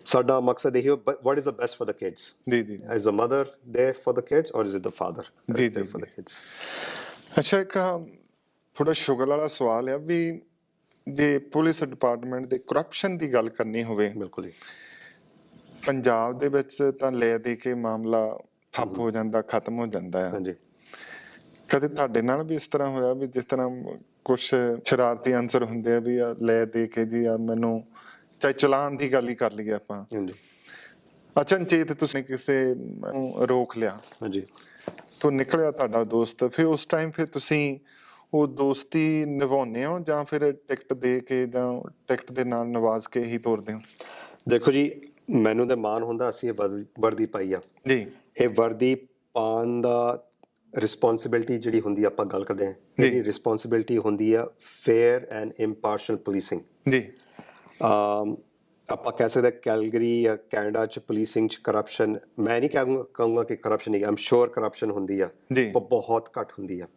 ਸਾਡਾ ਮਕਸਦ ਇਹ ਹੈ what is the best for the kids ਜੀ ਜੀ। The mother there for the kids or is it the father that ਜੀ, ਜੀ, for the kids? ਅੱਛਾ ਇੱਕ ਥੋੜਾ ਸ਼ੁਗਲ ਵਾਲਾ ਸਵਾਲ ਆ ਵੀ ਜੇ ਪੁਲਿਸ ਡਿਪਾਰਟਮੈਂਟ ਦੇ ਕਰਪਸ਼ਨ ਦੀ ਗੱਲ ਕਰਨੀ ਹੋਵੇ ਬਿਲਕੁਲ ਜੀ। ਪੰਜਾਬ ਦੇ ਵਿੱਚ ਤਾਂ ਲੈ ਦੇ ਕੇ ਮਾਮਲਾ ਠੱਪ ਹੋ ਜਾਂਦਾ ਖਤਮ ਹੋ ਜਾਂਦਾ ਆ। ਹਾਂਜੀ। ਕਦੇ ਤੁਹਾਡੇ ਨਾਲ ਵੀ ਇਸ ਤਰ੍ਹਾਂ ਹੋਇਆ ਵੀ ਜਿਸ ਤਰ੍ਹਾਂ ਕੁਝ ਸ਼ਰਾਰਤੀ ਅਨਸਰ ਹੁੰਦੇ ਆ ਵੀ ਆ ਲੈ ਦੇ ਕੇ ਜੀ ਆ ਮੈਨੂੰ ਚਾਹੇ ਚਲਾਨ ਦੀ ਗੱਲ ਹੀ ਕਰ ਲਈਏ ਆਪਾਂ। ਹਾਂਜੀ। ਅਚਨਚੇਤ ਤੁਸੀਂ ਕਿਸੇ ਨੂੰ ਰੋਕ ਲਿਆ। ਹਾਂਜੀ। ਤੋਂ ਨਿਕਲਿਆ ਤੁਹਾਡਾ ਦੋਸਤ ਫਿਰ ਉਸ ਟਾਈਮ ਫਿਰ ਤੁਸੀਂ ਉਹ ਦੋਸਤੀ ਨਿਭਾਉਂਦੇ ਹੋ ਜਾਂ ਫਿਰ ਟਿਕਟ ਦੇ ਕੇ ਜਾਂ ਟਿਕਟ ਦੇ ਨਾਲ ਨਵਾਜ਼ ਕੇ ਹੀ ਤੋਰਦੇ ਹੋ? ਦੇਖੋ ਜੀ ਮੈਨੂੰ ਤੇ ਮਾਣ ਹੁੰਦਾ ਅਸੀਂ ਇਹ ਵਰਦੀ- ਵਰਦੀ ਪਾਈ ਆ। ਜੀ। ਇਹ ਵਰਦੀ ਪਾਉਣ ਦਾ ਰਿਸਪੌਂਸਿਬਿਲਟੀ ਜਿਹੜੀ ਹੁੰਦੀ ਆ, ਆਪਾਂ ਗੱਲ ਕਰਦੇ ਹਾਂ। ਇਹਦੀ ਰਿਸਪੌਂਸਿਬਿਲਟੀ ਹੁੰਦੀ ਆ ਫੇਅਰ ਐਂਡ ਇੰਪਾਰਸ਼ਲ ਪੁਲਿਸਿੰਗ ਜੀ। ਅਮ ਆਪਾਂ ਕਹਿ ਸਕਦੇ ਕੈਲਗਰੀ ਜਾਂ ਕੈਨੇਡਾ ਚ ਪੁਲਿਸਿੰਗ ਚ ਕਰਪਸ਼ਨ ਮੈਂ ਨਹੀਂ ਕਹੂੰਗਾ ਕਹੂੰਗਾ ਕਿ ਕਰਪਸ਼ਨ ਨਹੀਂ ਆਮ ਸ਼ੋਰ ਕਰਪਸ਼ਨ ਹੁੰਦੀ ਆ। ਪਰ ਬਹੁਤ ਘੱਟ ਹੁੰਦੀ ਆ।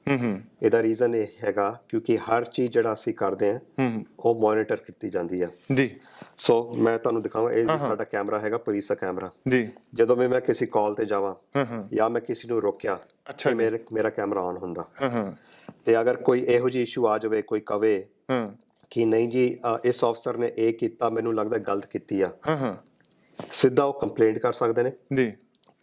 ਇਹਦਾ ਰੀਜ਼ਨ ਇਹ ਹੈਗਾ ਕਿਉਂਕਿ ਹਰ ਚੀਜ਼ ਜਿਹੜਾ ਅਸੀਂ ਕਰਦੇ ਹੂੰ ਉਹ ਮੋਨੀਟਰ ਕੀਤੀ ਜਾਂਦੀ ਆ। ਜੀ। ਸੋ ਮੈਂ ਤੁਹਾਨੂੰ ਦਿਖਾਵਾਂ ਇਹ ਸਾਡਾ ਕੈਮਰਾ ਹੈਗਾ ਪੁਲਿਸ ਦਾ ਕੈਮਰਾ। ਜੀ। ਜਦੋਂ ਵੀ ਮੈਂ ਕਿਸੇ ਕਾਲ ਤੇ ਜਾਵਾਂ ਹਾਂ ਹਾਂ। ਜਾਂ ਮੈਂ ਕਿਸੇ ਨੂੰ ਰੋਕਿਆ ਅੱਛਾ ਮੇਰੇ ਮੇਰਾ ਕੈਮਰਾ ਆਨ ਹੁੰਦਾ। ਹਾਂ ਹਾਂ। ਤੇ ਅਗਰ ਕੋਈ ਇਹੋ ਜਿਹੀ ਇਸ਼ੂ ਆ ਜਾਵੇ ਕੋਈ ਕਵੇ ਹਾਂ। ਕਿ ਨਹੀਂ ਜੀ ਇਸ ਅਫਸਰ ਨੇ ਇਹ ਕੀਤਾ ਮੈਨੂੰ ਲੱਗਦਾ ਗਲਤ ਕੀਤੀ ਆ। ਹਾਂ ਹਾਂ। ਸਿੱਧਾ ਉਹ ਕੰਪਲੇਂਟ ਕਰ ਸਕਦੇ ਨੇ। ਜੀ।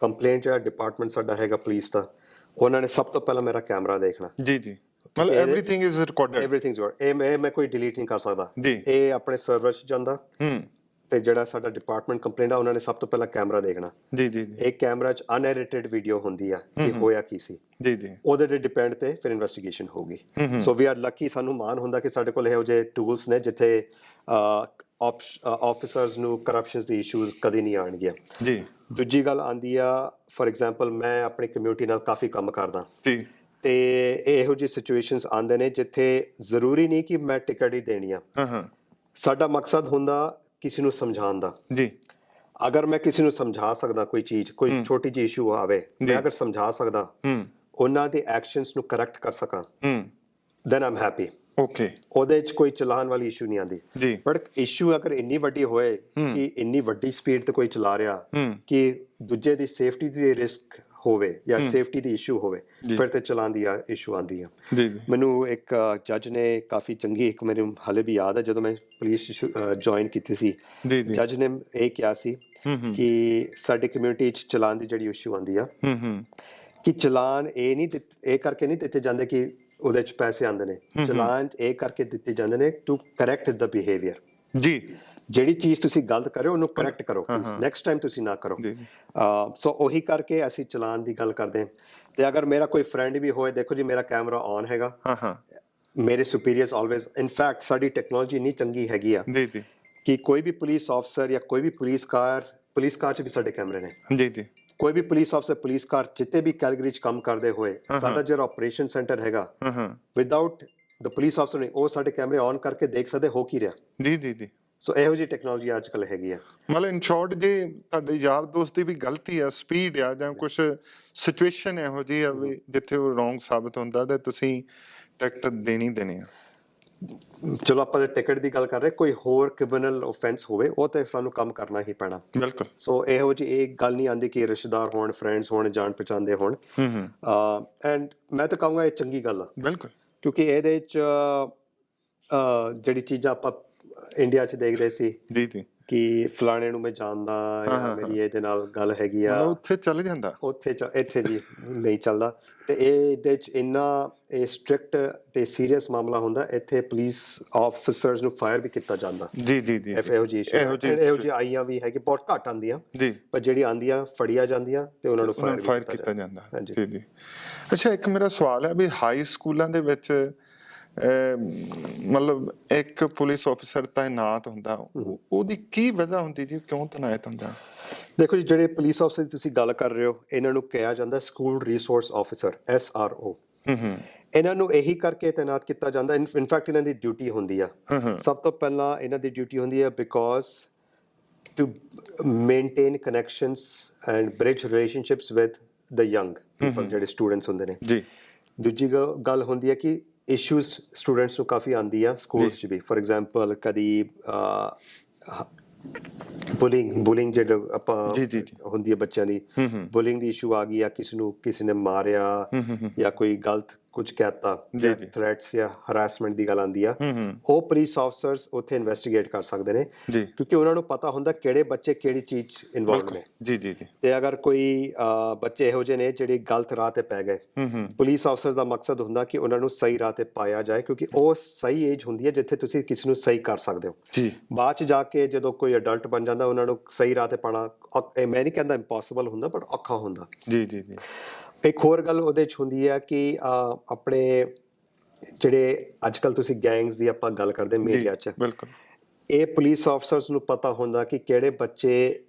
ਕੰਪਲੇਂਟ ਜਿਹੜਾ ਡਿਪਾਰਟਮੈਂਟ ਸਾਡਾ ਹੈਗਾ ਪੁਲਿਸ ਦਾ ਉਹਨਾਂ ਨੇ ਸਭ ਤੋਂ ਪਹਿਲਾਂ ਮੇਰਾ ਕੈਮਰਾ ਦੇਖਣਾ। ਜੀ ਜੀ। ਮਤਲਬ everything is recorded everything's good ਇਹ ਮੈਂ ਮੈਂ ਕੋਈ ਡਿਲੀਟ ਨਹੀਂ ਕਰ ਸਕਦਾ। ਜੀ। ਇਹ ਆਪਣੇ ਸਰਵਰ 'ਚ ਜਾਂਦਾ। ਹੂੰ। ਤੇ ਜਿਹੜਾ ਸਾਡਾ ਡਿਪਾਰਟਮੈਂਟ ਕੰਪਲੇਂਟ ਆ ਉਹਨਾਂ ਨੇ ਸਭ ਤੋਂ ਪਹਿਲਾਂ ਕੈਮਰਾ ਦੇਖਣਾ। ਜੀ ਜੀ ਜੀ। ਇਹ ਕੈਮਰਾ 'ਚ ਅਨਐਡਿਟਡ ਵੀਡੀਓ ਹੁੰਦੀ ਆ ਕਿ ਹੋਇਆ ਕੀ ਸੀ। ਜੀ ਜੀ। ਉਹਦੇ ਤੇ ਡਿਪੈਂਡ ਤੇ ਫਿਰ ਇਨਵੈਸਟੀਗੇਸ਼ਨ ਹੋਊਗੀ। ਸੋ ਵੀ ਆਰ ਲੱਕੀ ਸਾਨੂੰ ਮਾਣ ਹੁੰਦਾ ਕਿ ਸਾਡੇ ਕੋਲ ਇਹੋ ਜਿਹੇ ਟੂਲਸ ਨੇ ਜਿੱਥੇ ਆਫੀਸਰਸ ਨੂੰ ਕਰਪਸ਼ਨਸ ਦੀ ਇਸ਼ੂਜ਼ ਕਦੇ ਨਹੀਂ ਆਣਗੀਆਂ ਜੀ। ਦੂਜੀ ਗੱਲ ਆਂਦੀ ਆ ਫੋਰ ਐਗਜ਼ਾਮਪਲ ਮੈਂ ਆਪਣੀ ਕਮਿਊਨਿਟੀ ਨਾਲ ਕਾਫੀ ਕੰਮ ਕਰਦਾ। ਜੀ। ਤੇ ਇਹੋ ਜਿਹੀ ਸਿਚੁਏਸ਼ਨਸ ਆਉਂਦੇ ਨੇ ਜਿੱਥੇ ਜ਼ਰੂਰੀ ਨਹੀਂ ਕਿ ਮੈਂ ਟਿਕਟ ਹੀ ਦੇਣੀ ਆ। ਹਾਂ ਹਾਂ। ਸਾਡਾ ਮਕਸਦ ਹੁੰਦਾ ਕਿਸੇ ਨੂੰ ਸਮਝਾਉਣ ਦਾ। ਜੀ। ਅਗਰ ਮੈਂ ਕਿਸੇ ਨੂੰ ਸਮਝਾ ਸਕਦਾ ਕੋਈ ਚੀਜ਼ ਕੋਈ ਛੋਟੀ ਜਿਹੀ ਇਸ਼ੂ ਆਵੇ ਮੈਂ ਅਗਰ ਸਮਝਾ ਸਕਦਾ ਹੂੰ। ਉਹਨਾਂ ਦੇ ਐਕਸ਼ਨਸ ਨੂੰ ਕਰੈਕਟ ਕਰ ਸਕਾਂ। ਹੂੰ। ਦੈਨ ਆਮ ਹੈਪੀ ਓਕੇ ਉਹਦੇ 'ਚ ਕੋਈ ਚਲਾਨ ਵਾਲੀ ਇਸ਼ੂ ਨਹੀਂ ਆਂਦੀ ਪਰ ਇਸ਼ੂ ਅਗਰ ਇੰਨੀ ਵੱਡੀ ਹੋਏ ਕਿ ਇੰਨੀ ਵੱਡੀ ਸਪੀਡ ਤੇ ਕੋਈ ਚਲਾ ਰਿਹਾ ਕਿ ਦੂਜੇ ਦੀ ਸੇਫਟੀ ਦੀ ਰਿਸਕ ਹੋਵੇ ਜਾਂ ਸੇਫਟੀ ਦੀ ਇਸ਼ੂ ਹੋਵੇ ਫਿਰ ਤੇ ਚਲਾਨ ਦੀ ਇਸ਼ੂ ਆਂਦੀ ਆ ਮੈਨੂੰ ਇੱਕ ਜੱਜ ਨੇ ਕਾਫੀ ਚੰਗੀ ਇੱਕ ਮੈਨੂੰ ਹਾਲੇ ਵੀ ਯਾਦ ਹੈ ਜਦੋਂ ਮੈਂ ਪੁਲਿਸ ਜੁਆਇਨ ਕੀਤੀ ਸੀ। ਜੱਜ ਨੇ ਇਹ ਕਿਹਾ ਸੀ ਕਿ ਸਾਡੀ ਕਮਿਊਨਿਟੀ 'ਚ ਚਲਾਨ ਦੀ ਜਿਹੜੀ ਇਸ਼ੂ ਆਂਦੀ ਆ ਕਿ ਚਲਾਨ ਇਹ ਨਹੀਂ ਇਹ ਕਰਕੇ ਨਹੀਂ ਦਿੱਤੇ ਜਾਂਦੇ ਕਿ ਉਹਦੇ 'ਚ ਪੈਸੇ ਆਉਂਦੇ ਨੇ। ਚਲਾਨ ਇਹ ਕਰਕੇ ਦਿੱਤੇ ਜਾਂਦੇ ਨੇ ਟੂ ਕਰੈਕਟ ਦ ਬਿਹੇਵੀਅਰ ਜੀ। ਜਿਹੜੀ ਚੀਜ਼ ਤੁਸੀਂ ਗਲਤ ਕਰਿਓ ਉਹਨੂੰ ਕਰੈਕਟ ਕਰੋ ਨੈਕਸਟ ਟਾਈਮ ਤੁਸੀਂ ਨਾ ਕਰੋ। ਸੋ ਉਹੀ ਕਰਕੇ ਅਸੀਂ ਚਲਾਨ ਦੀ ਗੱਲ ਕਰਦੇ ਹਾਂ। ਤੇ ਅਗਰ ਮੇਰਾ ਕੋਈ ਫਰੈਂਡ ਵੀ ਹੋਏ ਦੇਖੋ ਜੀ ਮੇਰਾ ਕੈਮਰਾ ਔਨ ਹੈਗਾ। ਹਾਂ ਹਾਂ। ਮੇਰੇ ਸੁਪੀਰੀਅਰਸ ਆਲਵੇਜ਼ ਇਨ ਫੈਕਟ ਸਾਡੀ ਟੈਕਨੋਲੋਜੀ ਇੰਨੀ ਚੰਗੀ ਹੈਗੀ ਆ ਜੀ ਜੀ। ਕਿ ਕੋਈ ਵੀ ਪੁਲਿਸ ਆਫਸਰ ਜਾਂ ਕੋਈ ਵੀ ਪੁਲਿਸ ਕਾਰ ਪੁਲਿਸ ਕਾਰ 'ਚ ਵੀ ਸਾਡੇ ਕੈਮਰੇ ਨੇ। ਜੀ ਜੀ। ਕੋਈ ਵੀ ਪੁਲਿਸ ਆਫਸਰ ਪੁਲਿਸ ਕਾਰ ਜਿੱਤੇ ਵੀ ਕੈਲਗਰੀ 'ਚ ਕੰਮ ਕਰਦੇ ਹੋਏ ਸਾਡਾ ਜਿਹੜਾ ਆਪਰੇਸ਼ਨ ਸੈਂਟਰ ਹੈਗਾ ਹਾਂ ਹਾਂ। ਵਿਦਆਊਟ ਦ ਪੁਲਿਸ ਆਫਸਰ ਨੇ ਉਹ ਸਾਡੇ ਕੈਮਰੇ ਔਨ ਕਰਕੇ ਦੇਖ ਸਕਦੇ ਹੋ ਕੀ ਰਿਹਾ। ਜੀ ਜੀ ਜੀ। ਸੋ ਇਹੋ ਜਿਹੀ ਟੈਕਨੋਲੋਜੀ ਅੱਜ ਕੱਲ ਹੈਗੀ ਆ। ਮਤਲਬ ਇਨ ਸ਼ਾਰਟ ਜੇ ਤੁਹਾਡੇ ਯਾਰ ਦੋਸਤ ਦੀ ਵੀ ਗਲਤੀ ਆ ਸਪੀਡ ਆ ਜਾਂ ਕੁਝ ਸਿਚੁਏਸ਼ਨ ਇਹੋ ਜਿਹੀ ਆ ਵੀ ਜਿੱਥੇ ਉਹ ਰੋਂਗ ਸਾਬਤ ਹੁੰਦਾ ਤੇ ਤੁਸੀਂ ਟਿਕਟ ਦੇਣੀ ਦੇਣੀ ਆ। ਚਲੋ ਆਪਾਂ ਜੇ ਟਿਕਟ ਦੀ ਗੱਲ ਕਰ ਰਹੇ ਕੋਈ ਹੋਰ ਕ੍ਰਿਮੀਨਲ ਆਫੈਂਸ ਹੋਵੇ ਉਹ ਤੇ ਸਾਨੂੰ ਕੰਮ ਕਰਨਾ ਹੀ ਪੈਣਾ। ਬਿਲਕੁਲ। ਸੋ ਇਹੋ ਜਿਹੀ ਇਹ ਗੱਲ ਨਹੀਂ ਆਂਦੀ ਕਿ ਰਿਸ਼ਤੇਦਾਰ ਹੋਣ ਫਰੈਂਡਸ ਹੋਣ ਜਾਣ ਪਛਾਣਦੇ ਹੋਣ। ਹੂੰ ਹੂੰ। ਐਂਡ ਮੈਂ ਤਾਂ ਕਹੂੰਗਾ ਇਹ ਚੰਗੀ ਗੱਲ ਆ। ਬਿਲਕੁਲ। ਕਿਉਂਕਿ ਇਹਦੇ ਚ ਅਹ, ਜਿਹੜੀ ਚੀਜ਼ਾਂ ਆਪਾਂ ਇੰਡੀਆ 'ਚ ਦੇਖਦੇ ਸੀ ਜੀ ਜੀ। ਕਿ ਫਲਾਣੇ ਨੂੰ ਮੈਂ ਜਾਣਦਾ ਜਾਂ ਮੇਰੀ ਇਹਦੇ ਨਾਲ ਗੱਲ ਹੈਗੀ ਆ। ਮਤਲਬ ਉੱਥੇ ਚੱਲ ਜਾਂਦਾ। ਉੱਥੇ ਚ ਇੱਥੇ ਜੀ ਨਹੀਂ ਚੱਲਦਾ। ਤੇ ਇਹ ਇਹਦੇ ਚ ਇੰਨਾ ਇਹ ਸਟ੍ਰਿਕਟ ਤੇ ਸੀਰੀਅਸ ਮਾਮਲਾ ਹੁੰਦਾ ਇੱਥੇ ਪੁਲਿਸ ਆਫੀਸਰਸ ਨੂੰ ਫਾਇਰ ਵੀ ਕੀਤਾ ਜਾਂਦਾ। ਜੀ ਜੀ ਜੀ। ਇਹੋ issue ਇਹੋ ਜਿਹੀ ਆਈਆਂ ਵੀ ਹੈ ਕਿ ਬਹੁਤ ਘੱਟ ਆਂਦੀਆਂ ਜੀ। ਪਰ ਜਿਹੜੀ ਆਂਦੀਆਂ ਫੜੀਆਂ ਜਾਂਦੀਆਂ ਤੇ ਉਹਨਾਂ ਨੂੰ ਫਾਇਰ ਕੀਤਾ ਜਾਂਦਾ। ਜੀ ਜੀ। ਅੱਛਾ ਇੱਕ ਮੇਰਾ ਸਵਾਲ ਹੈ ਵੀ ਹਾਈ ਸਕੂਲਾਂ ਦੇ ਵਿੱਚ ਮਤਲਬ ਇੱਕ ਪੁਲਿਸ ਅਫਸਰ ਤਾਇਨਾਤ ਹੁੰਦਾ ਉਹ- ਉਹਦੀ ਕੀ ਵਜ੍ਹਾ ਹੁੰਦੀ ਜੀ ਕਿਉਂ ਤਾਇਨਾਤ ਹੁੰਦਾ? ਦੇਖੋ ਜੀ ਜਿਹੜੇ ਪੁਲਿਸ ਆਫੀਸਰ ਦੀ ਤੁਸੀਂ ਗੱਲ ਕਰ ਰਹੇ ਹੋ ਇਹਨਾਂ ਨੂੰ ਕਿਹਾ ਜਾਂਦਾ school resource officer S R O ਇਹਨਾਂ ਨੂੰ ਇਹੀ ਕਰਕੇ ਤਾਇਨਾਤ ਕੀਤਾ ਜਾਂਦਾ ਇਨਫੈਕਟ ਇਹਨਾਂ ਦੀ ਡਿਊਟੀ ਹੁੰਦੀ ਆ। ਸਭ ਤੋਂ ਪਹਿਲਾਂ ਇਹਨਾਂ ਦੀ ਡਿਊਟੀ ਹੁੰਦੀ ਹੈ because to maintain connections and bridge relationships with the young people ਜਿਹੜੇ ਸਟੂਡੈਂਟਸ ਹੁੰਦੇ ਨੇ। ਜੀ। ਦੂਜੀ ਗੱਲ ਹੁੰਦੀ ਹੈ ਕਿ ਇਸ਼ੂਜ਼ ਸਟੂਡੈਂਟਸ ਨੂੰ ਕਾਫੀ ਆਂਦੀ ਆ ਸਕੂਲਸ 'ਚ ਵੀ। ਫੋਰ ਐਗਜ਼ਾਮਪਲ ਕਦੀ ਬੁਲਿੰਗ ਬੁਲਿੰਗ ਜਿਹੜਾ ਆਪਾਂ। ਹੁੰਦੀ ਹੈ ਬੱਚਿਆਂ ਦੀ। ਬੁਲਿੰਗ ਦੀ ਇਸ਼ੂ ਆ ਗਈ ਆ ਕਿਸੇ ਨੂੰ ਕਿਸੇ ਨੇ ਮਾਰਿਆ ਜਾਂ ਕੋਈ ਗਲਤ ਕੁਝ ਕਹਿਤਾ ਜਾਂ। ਥ੍ਰੈਟਸ ਜਾਂ। ਹਰਾਸਮੈਂਟ ਦੀ ਗੱਲ ਆਂਦੀ ਆ ਉਹ ਪੁਲਿਸ ਆਫਸਰਸ ਉੱਥੇ ਇਨਵੈਸਟੀਗੇਟ ਕਰ ਸਕਦੇ ਨੇ ਕਿਉਂਕਿ ਉਹਨਾਂ ਨੂੰ ਪਤਾ ਹੁੰਦਾ ਕਿਹੜੇ ਬੱਚੇ ਕਿਹੜੀ ਚੀਜ਼ ਇਨਵੋਲਵ ਨੇ। ਜੀ ਜੀ ਜੀ। ਤੇ ਅਗਰ ਕੋਈ ਬੱਚੇ ਇਹੋ ਜਿਹੇ ਨੇ ਜਿਹੜੇ ਗਲਤ ਰਾਹ ਤੇ ਪੈ ਗਏ। ਪੁਲਿਸ ਆਫਸਰ ਦਾ ਮਕਸਦ ਹੁੰਦਾ ਕਿ ਉਹਨਾਂ ਨੂੰ ਸਹੀ ਰਾਹ ਤੇ ਪਾਇਆ ਜਾਏ ਕਿਉਂਕਿ ਉਹ ਸਹੀ ਏਜ ਹੁੰਦੀ ਹੈ ਜਿੱਥੇ ਤੁਸੀਂ ਕਿਸੇ ਨੂੰ ਸਹੀ ਕਰ ਸਕਦੇ ਹੋ। ਜੀ। ਬਾਅਦ ਚ ਜਾ ਕੇ ਜਦੋਂ ਕੋਈ ਅਡਲਟ ਬਣ ਜਾਂਦਾ ਉਹਨਾਂ ਨੂੰ ਸਹੀ ਰਾਹ ਤੇ ਪਾਣਾ ਮੈਂ ਨਹੀਂ ਕਹਿੰਦਾ ਇੰਪੋਸੀਬਲ ਹੁੰਦਾ ਬਟ ਔਖਾ ਹੁੰਦਾ। ਜੀ ਜੀ ਜੀ। ਇੱਕ ਹੋਰ ਗੱਲ ਉਹਦੇ ਚ ਹੁੰਦੀ ਹੈ ਕਿ ਆਪਣੇ ਜਿਹੜੇ ਅੱਜਕੱਲ ਤੁਸੀਂ ਗੈਂਗਸ ਦੀ ਆਪਾਂ ਗੱਲ ਕਰਦੇ ਮੀਡੀਆ ਚ। ਬਿਲਕੁਲ। ਇਹ ਪੁਲਿਸ ਆਫਸਰਸ ਨੂੰ ਪਤਾ ਹੁੰਦਾ ਕਿ ਕਿਹੜੇ ਬੱਚੇ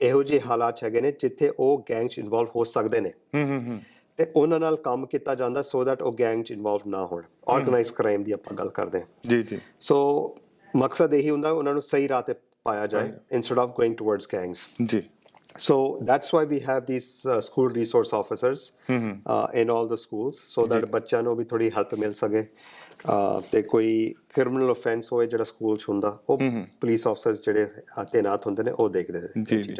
ਇਹੋ ਜਿਹੇ ਹਾਲਾਤ ਹੈਗੇ ਨੇ ਜਿੱਥੇ ਉਹ ਗੈਂਗ 'ਚ ਇਨਵੋਲਵ ਹੋ ਸਕਦੇ ਨੇ। ਹੂੰ ਹੂੰ ਹੂੰ। ਤੇ ਉਹਨਾਂ ਨਾਲ ਕੰਮ ਕੀਤਾ ਜਾਂਦਾ ਸੋ ਦੈਟ ਉਹ ਗੈਂਗ 'ਚ ਇਨਵੋਲਵ ਨਾ ਹੋਣ। ਆਰਗੇਨਾਈਜ਼ ਕ੍ਰਾਈਮ ਦੀ ਆਪਾਂ ਗੱਲ ਕਰਦੇ ਹਾਂ। ਜੀ ਜੀ। ਸੋ ਮਕਸਦ ਇਹੀ ਹੁੰਦਾ ਉਹਨਾਂ ਨੂੰ ਸਹੀ ਰਾਹ ਤੇ ਪਾਇਆ ਜਾਏ instead of going towards gangs ਜੀ। So that's why we have these uh, school resource officers ਹੂੰ uh, in all the schools so that ਬੱਚਿਆਂ ਨੂੰ ਵੀ ਥੋੜੀ ਹੈਲਪ ਮਿਲ ਸਕੇ uh, ਤੇ ਕੋਈ ਕ੍ਰਿਮੀਨਲ ਆਫੈਂਸ ਹੋਏ ਜਿਹੜਾ ਸਕੂਲ 'ਚ ਹੁੰਦਾ ਉਹ ਪੁਲਿਸ ਆਫਸਰਸ ਜਿਹੜੇ ਤੈਨਾਤ ਹੁੰਦੇ ਨੇ ਉਹ ਦੇਖਦੇ ਨੇ ਜੀ, ਜੀ।